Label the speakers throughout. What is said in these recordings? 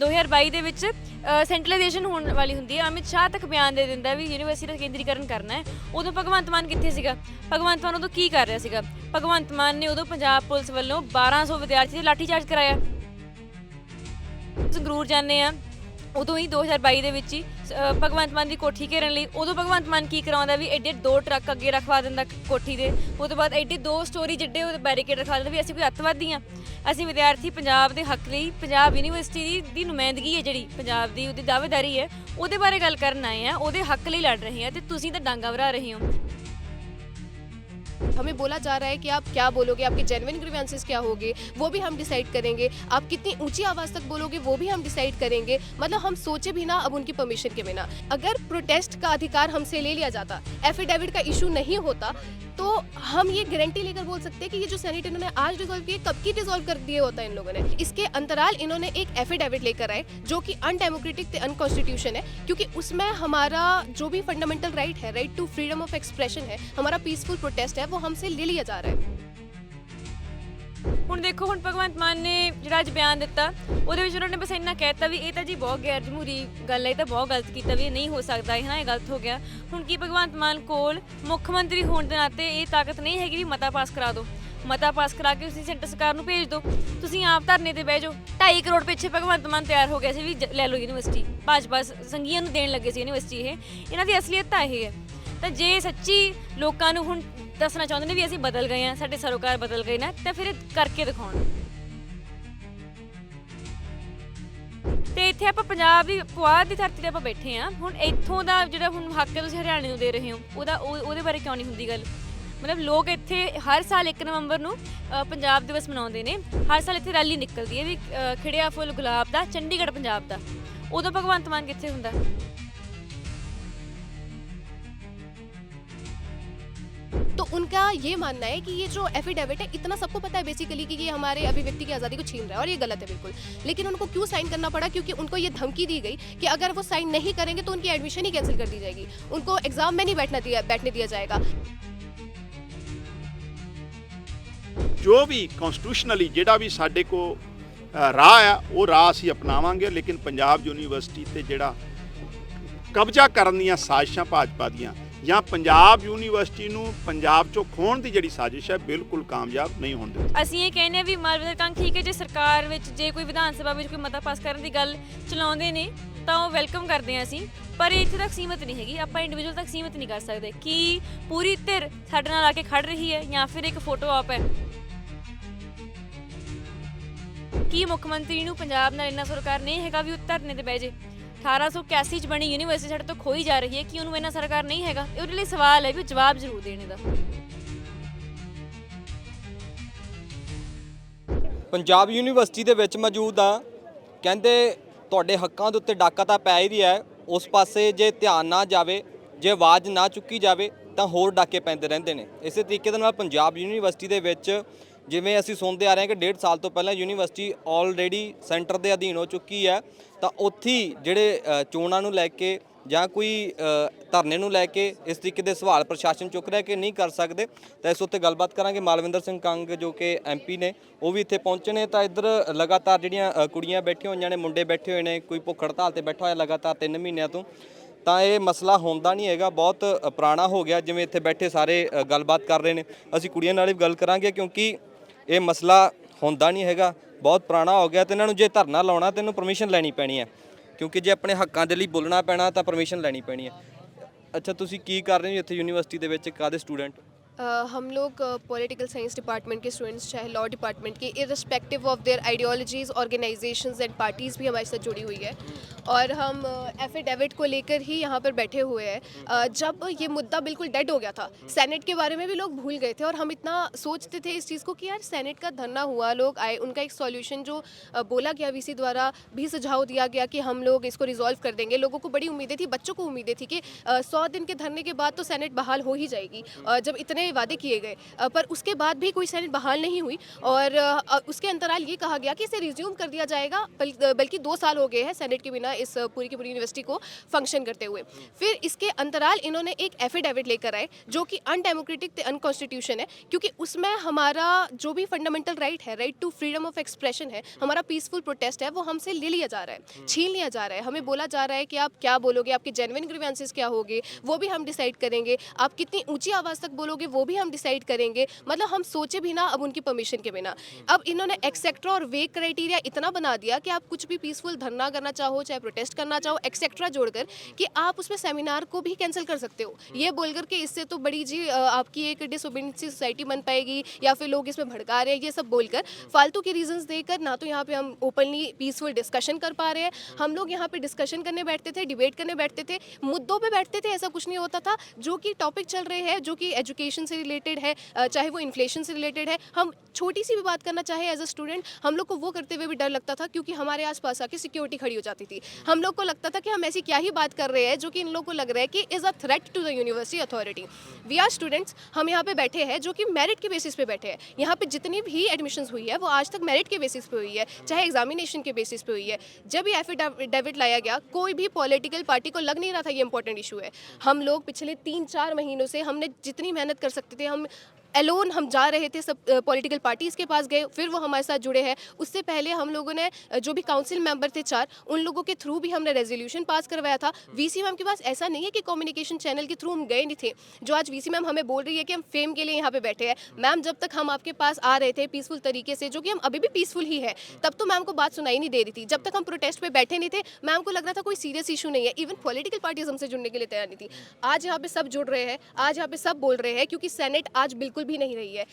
Speaker 1: 2022 ਦੇ ਵਿੱਚ ਸੈਂਟਰਲਾਈਜੇਸ਼ਨ ਹੋਣ ਵਾਲੀ ਹੁੰਦੀ ਹੈ। ਅਮਿਤ ਸ਼ਾਹ ਤੱਕ ਬਿਆਨ ਦੇ ਦਿੰਦਾ ਵੀ ਯੂਨੀਵਰਸਿਟੀ ਦਾ ਕੇਂਦਰੀਕਰਨ ਕਰਨਾ ਹੈ। ਉਦੋਂ ਭਗਵੰਤ ਮਾਨ ਕਿੱਥੇ ਸੀਗਾ? ਭਗਵੰਤ ਮਾਨ ਉਦੋਂ ਕੀ ਕਰ ਰਿਹਾ ਸੀਗਾ? ਭਗਵੰਤ ਮਾਨ ਨੇ ਉਦੋਂ ਪੰਜਾਬ ਪੁਲਿਸ ਵੱਲੋਂ 1200 ਵਿਦਿਆਰਥੀ ਦੇ ਲਾਠੀਚਾਰਜ ਕਰਾਇਆ। ਸੰਗਰੂਰ ਜਾਂਦੇ ਆ। ਉਦੋਂ ਹੀ 2022 ਦੇ ਵਿੱਚ ਹੀ ਅ, ਭਗਵੰਤ ਮਾਨ ਦੀ ਕੋਠੀ ਘੇਰਨ ਲਈ ਉਦੋਂ ਭਗਵੰਤ ਮਾਨ ਕੀ ਕਰਾਉਂਦਾ ਵੀ ਐਡੇ ਦੋ ਟਰੱਕ ਅੱਗੇ ਰਖਵਾ ਦਿੰਦਾ ਕੋਠੀ ਦੇ ਉਹ ਤੋਂ ਬਾਅਦ ਐਡੇ ਦੋ ਸਟੋਰੀ ਜਿੱਡੇ ਉਹ ਬੈਰੀਕੇਡ ਰਖਵਾ ਦਿੰਦਾ ਵੀ ਅਸੀਂ ਕੋਈ ਅੱਤਵਾਦੀ ਆ ਅਸੀਂ ਵਿਦਿਆਰਥੀ ਪੰਜਾਬ ਦੇ ਹੱਕ ਲਈ ਪੰਜਾਬ ਯੂਨੀਵਰਸਿਟੀ ਦੀ ਦੀ ਨੁਮਾਇੰਦਗੀ ਹੈ ਜਿਹੜੀ ਪੰਜਾਬ ਦੀ ਉਹਦੀ ਦਾਅਵੇਦਾਰੀ ਹੈ ਉਹਦੇ ਬਾਰੇ ਗੱਲ ਕਰਨ ਆਏ ਆ ਉਹਦੇ ਹੱਕ ਲਈ ਲੜ ਰਹੇ ਆ ਤੇ ਤੁਸੀਂ ਤਾਂ ਡਾਂਗਾ ਵਰਾ ਰਹੇ ਹੋ।
Speaker 2: हमें बोला जा रहा है कि आप क्या बोलोगे, आपके जेनविन ग्रीवेंसेस क्या होंगे, वो भी हम डिसाइड करेंगे। आप कितनी ऊँची आवाज़ तक बोलोगे, वो भी हम डिसाइड करेंगे। मतलब हम सोचे भी ना अब उनकी परमिशन के बिना। अगर प्रोटेस्ट का अधिकार हमसे ले लिया जाता एफिडेविट का इशू नहीं होता तो हम ये गारंटी लेकर बोल सकते हैं कि ये जो सेनेट इन्होंने आज डिसॉल्व किए, कब की डिसॉल्व कर दिए होता है इन लोगों ने। इसके अंतराल इन्होंने एक एफिडेविट लेकर आए, जो कि अनडेमोक्रेटिक अनकॉन्स्टिट्यूशन है, क्योंकि उसमें हमारा जो भी फंडामेंटल राइट है right to freedom of expression है, हमारा पीसफुल प्रोटेस्ट है वो हमसे ले लिया जा रहा है
Speaker 1: ਹੁਣ ਦੇਖੋ ਹੁਣ ਭਗਵੰਤ ਮਾਨ ਨੇ ਜਿਹੜਾ ਅੱਜ ਬਿਆਨ ਦਿੱਤਾ ਉਹਦੇ ਵਿੱਚ ਉਹਨਾਂ ਨੇ ਬਸ ਇੰਨਾ ਕਹਿਤਾ ਵੀ ਇਹ ਤਾਂ ਜੀ ਬਹੁਤ ਗੈਰ ਜਮਹੂਰੀ ਗੱਲ ਹੈ ਇਹ ਤਾਂ ਬਹੁਤ ਗਲਤ ਕੀਤਾ ਵੀ ਇਹ ਨਹੀਂ ਹੋ ਸਕਦਾ ਇਹ ਨਾ ਇਹ ਗਲਤ ਹੋ ਗਿਆ ਹੁਣ ਕੀ ਭਗਵੰਤ ਮਾਨ ਕੋਲ ਮੁੱਖ ਮੰਤਰੀ ਹੋਣ ਦੇ ਨਾਤੇ ਇਹ ਤਾਕਤ ਨਹੀਂ ਹੈਗੀ ਵੀ ਮਤਾ ਪਾਸ ਕਰਾ ਦਿਓ ਮਤਾ ਪਾਸ ਕਰਾ ਕੇ ਤੁਸੀਂ ਸੈਂਟਰ ਸਰਕਾਰ ਨੂੰ ਭੇਜ ਦਿਓ ਤੁਸੀਂ ਆਪ ਧਰਨੇ ਤੇ ਬਹਿ ਜਾਓ 2.5 ਕਰੋੜ ਪਿੱਛੇ ਭਗਵੰਤ ਮਾਨ ਤਿਆਰ ਹੋ ਗਿਆ ਸੀ ਵੀ ਜ- ਲੈ ਲਓ ਯੂਨੀਵਰਸਿਟੀ ਭਾਜਪਾ ਸ- ਸੰਘੀਆਂ ਨੂੰ ਦੇਣ ਲੱਗੇ ਸੀ ਯੂਨੀਵਰਸਿਟੀ ਇਹ ਇਹਨਾਂ ਦੀ ਅਸਲੀਅਤ ਤਾਂ ਇਹ ਹੈ ਤਾਂ ਜੇ ਸੱਚੀ ਲੋਕਾਂ ਨੂੰ ਹੁਣ ਦੱਸਣਾ ਚਾਹੁੰਦੇ ਨੇ ਵੀ ਅਸੀਂ ਬਦਲ ਗਏ ਆ ਸਾਡੇ ਸਰੋਕਾਰ ਬਦਲ ਗਏ ਨਾ ਤਾਂ ਫਿਰ ਇਹ ਕਰਕੇ ਦਿਖਾਉਣ। ਤੇ ਇੱਥੇ ਆਪਾਂ ਪੰਜਾਬ ਦੀ ਪੁਆਧ ਦੀ ਧਰਤੀ ਤੇ ਆਪਾਂ ਬੈਠੇ ਆ ਹੁਣ ਇੱਥੋਂ ਦਾ ਜਿਹੜਾ ਹੁਣ ਹੱਕ ਹੈ ਤੁਸੀਂ ਹਰਿਆਣੇ ਨੂੰ ਦੇ ਰਹੇ ਹੋ ਉਹਦਾ ਉਹ- ਉਹਦੇ ਬਾਰੇ ਕਿਉਂ ਨਹੀਂ ਹੁੰਦੀ ਗੱਲ? ਮਤਲਬ ਲੋਕ ਇੱਥੇ ਹਰ ਸਾਲ 1 ਨਵੰਬਰ ਨੂੰ ਅ, ਪੰਜਾਬ ਦਿਵਸ ਮਨਾਉਂਦੇ ਨੇ। ਹਰ ਸਾਲ ਇੱਥੇ ਰੈਲੀ ਨਿਕਲਦੀ ਹੈ ਵੀ ਅ, ਖਿੜਿਆ ਫੁੱਲ ਗੁਲਾਬ ਦਾ ਚੰਡੀਗੜ੍ਹ ਪੰਜਾਬ ਦਾ। ਉਦੋਂ ਭਗਵੰਤ ਮਾਨ ਕਿੱਥੇ ਹੁੰਦਾ?
Speaker 2: तो उनका ये मानना है कि ये जो एफिडेविट है इतना सबको पता है बेसिकली कि ये हमारे अभिव्यक्ति की आज़ादी को छीन रहा है और ये गलत है बिल्कुल लेकिन उनको क्यों साइन करना पड़ा क्योंकि उनको ये धमकी दी गई कि अगर वो साइन नहीं करेंगे तो उनकी एडमिशन ही कैंसिल कर दी जाएगी उनको एग्जाम में नहीं बैठना दिया बैठने दिया जाएगा
Speaker 3: ਜੋ ਵੀ ਕਨਸਟੀਟਿਊਸ਼ਨਲੀ ਜਿਹੜਾ ਵੀ ਸਾਡੇ ਕੋ ਅ, ਰਾਹ ਆ ਉਹ ਰਾਹ ਅਸੀਂ ਅਪਣਾਵਾਂਗੇ ਲੇਕਿਨ ਪੰਜਾਬ ਯੂਨੀਵਰਸਿਟੀ ਤੇ ਜਿਹੜਾ ਕਬਜ਼ਾ ਕਰਨ ਦੀਆਂ ਸਾਜ਼ਿਸ਼ਾਂ ਭਾਜਪਾ ਦੀਆਂ ਜਾਂ ਪੰਜਾਬ ਯੂਨੀਵਰਸਿਟੀ ਨੂੰ ਪੰਜਾਬ ਚੋਂ ਖੋਣ ਦੀ ਜਿਹੜੀ ਸਾਜ਼ਿਸ਼ ਹੈ, ਬਿਲਕੁਲ ਕਾਮਯਾਬ ਨਹੀਂ ਹੋਣ ਦਿੱਤੀ
Speaker 1: ਅਸੀਂ ਇਹ ਕਹਿੰਦੇ ਵੀ ਮਾਲਵਿੰਦਰ ਕੰਗ ਠੀਕ ਹੈ, ਜੇ ਸਰਕਾਰ ਵਿੱਚ, ਜੇ ਕੋਈ ਵਿਧਾਨ ਸਭਾ ਵਿੱਚ ਕੋਈ ਮਤਾ ਪਾਸ ਕਰਨ ਦੀ ਗੱਲ ਚਲਾਉਂਦੇ ਨੇ, ਤਾਂ ਉਹ ਵੈਲਕਮ ਕਰਦੇ ਆ ਅਸੀਂ, ਪਰ ਇੱਥੇ ਤੱਕ ਸੀਮਤ ਨਹੀਂ ਹੈਗੀ, ਆਪਾਂ ਇੰਡੀਵਿਜੂਅਲ ਤੱਕ ਸੀਮਤ ਨਹੀਂ ਕਰ ਸਕਦੇ। ਕੀ ਪੂਰੀ ਧਿਰ ਸਾਡੇ ਨਾਲ ਆ ਕੇ ਖੜ ਰਹੀ ਹੈ ਜਾਂ ਫਿਰ ਇੱਕ ਫੋਟੋ ਆਪ ਹੈ? ਕੀ ਮੁੱਖ ਮੰਤਰੀ ਨੂੰ ਪੰਜਾਬ ਨਾਲ ਇੰਨਾ ਸਰਕਾਰ ਨਹੀਂ ਹੈਗਾ ਵੀ ਉਹ ਧਰਨੇ ਤੇ ਬਹਿ ਜੇ? 1881 ਚ ਬਣੀ ਯੂਨੀਵਰਸਿਟੀ ਸਾਡੇ ਤੋਂ ਖੋਈ ਜਾ ਰਹੀ ਹੈ ਕਿ ਉਹਨੂੰ ਇੰਨਾ ਸਰਕਾਰ ਨਹੀਂ ਹੈਗਾ। ਇਹ ਉਹਦੇ ਲਈ ਸਵਾਲ ਹੈ ਵੀ ਜਵਾਬ ਜ਼ਰੂਰ ਦੇਣੇ ਦਾ
Speaker 4: ਪੰਜਾਬ ਯੂਨੀਵਰਸਿਟੀ ਦੇ ਵਿੱਚ ਮੌਜੂਦ ਆ ਕਹਿੰਦੇ ਤੁਹਾਡੇ ਹੱਕਾਂ ਦੇ ਉੱਤੇ ਡਾਕਾ ਤਾਂ ਪੈ ਹੀ ਰਿਹਾ ਹੈ। ਉਸ ਪਾਸੇ ਜੇ ਧਿਆਨ ਨਾ ਜਾਵੇ, ਜੇ ਆਵਾਜ਼ ਨਾ ਚੁੱਕੀ ਜਾਵੇ, ਤਾਂ ਹੋਰ ਡਾਕੇ ਪੈਂਦੇ ਰਹਿੰਦੇ ਨੇ। ਇਸੇ ਤਰੀਕੇ ਦੇ ਨਾਲ ਪੰਜਾਬ ਯੂਨੀਵਰਸਿਟੀ ਦੇ ਵਿੱਚ ਜਿਵੇਂ ਅਸੀਂ ਸੁਣਦੇ ਆ ਰਹੇ ਹਾਂ ਕਿ ਡੇਢ ਸਾਲ ਤੋਂ ਪਹਿਲਾਂ ਯੂਨੀਵਰਸਿਟੀ ਆਲਰੇਡੀ ਸੈਂਟਰ ਦੇ ਅਧੀਨ ਹੋ ਚੁੱਕੀ ਹੈ। ਤਾਂ ਉੱਥੇ ਜਿਹੜੇ ਚੋਣਾਂ ਨੂੰ ਲੈ ਕੇ ਜਾਂ ਕੋਈ ਧਰਨੇ ਨੂੰ ਲੈ ਕੇ ਇਸ ਤਰੀਕੇ ਦੇ ਸਵਾਲ ਪ੍ਰਸ਼ਾਸਨ ਚੁੱਕ ਰਿਹਾ ਕਿ ਨਹੀਂ ਕਰ ਸਕਦੇ, ਤਾਂ ਇਸ ਉੱਤੇ ਗੱਲਬਾਤ ਕਰਾਂਗੇ ਮਾਲਵਿੰਦਰ ਸਿੰਘ ਕੰਗ ਜੋ ਕਿ ਐਮਪੀ ਨੇ, ਉਹ ਵੀ ਇੱਥੇ ਪਹੁੰਚੇ ਨੇ, ਤਾਂ ਇੱਧਰ ਲਗਾਤਾਰ ਜਿਹੜੀਆਂ ਕੁੜੀਆਂ ਬੈਠੀਆਂ ਹੋਈਆਂ ਨੇ, ਮੁੰਡੇ ਬੈਠੇ ਹੋਏ ਨੇ, ਕੋਈ ਭੁੱਖ ਹੜਤਾਲ ਤੇ ਬੈਠਾ ਹੋਇਆ ਲਗਾਤਾਰ 3 ਮਹੀਨਿਆਂ ਤੋਂ, ਤਾਂ ਇਹ ਮਸਲਾ ਹੁੰਦਾ ਨਹੀਂ ਹੈਗਾ, ਬਹੁਤ ਪੁਰਾਣਾ ਹੋ ਗਿਆ, ਜਿਵੇਂ ਇੱਥੇ ਬੈਠੇ ਸਾਰੇ ਗੱਲਬਾਤ ਕਰ ਰਹੇ ਨੇ, ਅਸੀਂ ਕੁੜੀਆਂ ਨਾਲ ਵੀ ਗੱਲ ਕਰਾਂਗੇ ਕਿਉਂਕਿ ਇਹ ਮਸਲਾ ਹੁੰਦਾ ਨਹੀਂ ਹੈਗਾ। ਬਹੁਤ ਪੁਰਾਣਾ ਹੋ ਗਿਆ ਤੇ ਇਹਨਾਂ ਨੂੰ ਜੇ ਧਰਨਾ ਲਾਉਣਾ ਤੇ ਇਹਨੂੰ ਪਰਮਿਸ਼ਨ ਲੈਣੀ ਪੈਣੀ ਹੈ। ਕਿਉਂਕਿ ਜੇ ਆਪਣੇ ਹੱਕਾਂ ਦੇ ਲਈ ਬੋਲਣਾ ਪੈਣਾ ਤਾਂ ਪਰਮਿਸ਼ਨ ਲੈਣੀ ਪੈਣੀ ਹੈ। ਅੱਛਾ, ਤੁਸੀਂ ਕੀ ਕਰ ਰਹੇ ਹੋ ਇੱਥੇ ਯੂਨੀਵਰਸਿਟੀ ਦੇ ਵਿੱਚ? ਕਾਦੇ ਸਟੂਡੈਂਟ
Speaker 2: हम लोग पॉलिटिकल साइंस डिपार्टमेंट के स्टूडेंट्स चाहे लॉ डिपार्टमेंट के irrespective of their ideologies organisations and parties भी हमारे साथ जुड़ी हुई है। और हम एफिडेविट को लेकर ही यहाँ पर बैठे हुए हैं। जब ये मुद्दा बिल्कुल डेड हो गया था सेनेट के बारे में भी लोग भूल गए थे और हम इतना सोचते थे इस चीज़ को कि यार सेनेट का धरना हुआ, लोग आए, उनका एक सॉल्यूशन जो बोला गया वीसी द्वारा, भी सुझाव दिया गया कि हम लोग इसको रिजॉल्व कर देंगे। लोगों को बड़ी उम्मीदें थी, बच्चों को उम्मीदें थी कि सौ दिन के धरने के बाद तो सेनेट बहाल हो ही जाएगी। जब इतने वादे किए गए। पर उसके बाद भी कोई सेनेट बहाल नहीं हुई और उसके अंतराल ये कहा गया कि इसे रिज्यूम कर दिया जाएगा बल्कि दो साल हो गए हैं सेनेट के बिना इस पूरी की पूरी यूनिवर्सिटी को फ़ंक्शन करते हुए। फिर इसके अंतराल इन्होंने एक एफिडेविट लेकर आए जो कि अनडेमोक्रेटिक अनकॉन्स्टिट्यूशन है क्योंकि उसमें हमारा जो भी फंडामेंटल राइट है right to freedom of expression है हमारा पीसफुल प्रोटेस्ट है वो हमसे ले लिया जा रहा है छीन लिया जा रहा है। हमें बोला जा रहा है कि आप क्या बोलोगे आपके जेनविन ग्रीवेंसेस क्या होगी वो भी हम डिसाइड करेंगे। आप कितनी ऊँची आवाज़ तक बोलोगे वो भी हम डिसाइड करेंगे। मतलब हम सोचे भी ना अब उनकी परमिशन के बिना। अब इन्होंने एक्सेट्रा और वेक क्राइटेरिया इतना बना दिया कि आप कुछ भी पीसफुल धरना करना चाहो चाहे प्रोटेस्ट करना चाहो एक्सेट्रा जोड़कर कि आप उसमें सेमिनार को भी कैंसिल कर सकते हो। ये बोलकर के इससे तो बड़ी जी आपकी एक डिसोबीडियंसी सोसाइटी बन पाएगी या फिर लोग इसमें भड़का रहे हैं ये सब बोलकर फालतू के रीजंस देकर ना तो यहाँ पे हम ओपनली पीसफुल डिस्कशन कर पा रहे हैं। हम लोग यहाँ पे डिस्कशन करने बैठते थे डिबेट करने बैठते थे मुद्दों पे बैठते थे ऐसा कुछ नहीं होता था। जो कि टॉपिक चल रहे हैं जो कि एजुकेशन से रिलेटेड है चाहे वो इन्फ्लेशन से रिलेटेड है, हम छोटी सी भी बात करना चाहे एज अ स्टूडेंट हम लोग को वो करते हुए भी डर लगता था क्योंकि हमारे आसपास आके सिक्योरिटी खड़ी हो जाती थी। हम लोग को लगता था कि हम ऐसी क्या ही बात कर रहे हैं जो कि इन लोग को लग रहा है कि is a threat to the university authority we are students हम यहाँ पे बैठे हैं जो कि मेरिट के बेसिस पे बैठे हैं। यहाँ पे जितनी भी एडमिशन हुई है, वो आज तक मेरिट के बेसिस पे हुई है, चाहे एग्जामिनेशन के बेसिस पे हुई है। जब ये एफिडेविट लाया गया, कोई भी पॉलिटिकल पार्टी को लग नहीं रहा था ये इंपॉर्टेंट इशू है। हम लोग पिछले तीन चार महीनों से हमने जितनी मेहनत कर सकते थे हम एलोन हम जा रहे थे, सब पॉलिटिकल पार्टीज़ के पास गए, फिर वो हमारे साथ जुड़े हैं। उससे पहले हम लोगों ने जो भी काउंसिल मेंबर थे चार, उन लोगों के थ्रू भी हमने रेजोल्यूशन पास करवाया था। वीसी मैम के पास ऐसा नहीं है कि कम्युनिकेशन चैनल के थ्रू हम गए नहीं थे। जो आज वीसी मैम हमें बोल रही है कि हम फेम के लिए यहाँ पे बैठे हैं। मैम जब तक हम आपके पास आ रहे थे पीसफुल तरीके से, जो कि हम अभी भी पीसफुल ही है, तब तो मैम को बात सुनाई नहीं दे रही थी। जब तक हम प्रोटेस्ट पे बैठे नहीं थे मैम को लग रहा था कोई सीरियस इशू नहीं है। इवन पॉलिटिकल पार्टीज़ हमसे जुड़ने के लिए तैयार नहीं थी। आज यहाँ पे सब जुड़ रहे हैं, आज यहाँ पे सब बोल रहे हैं, क्योंकि सेनेट आज बिल्कुल भी नहीं रही है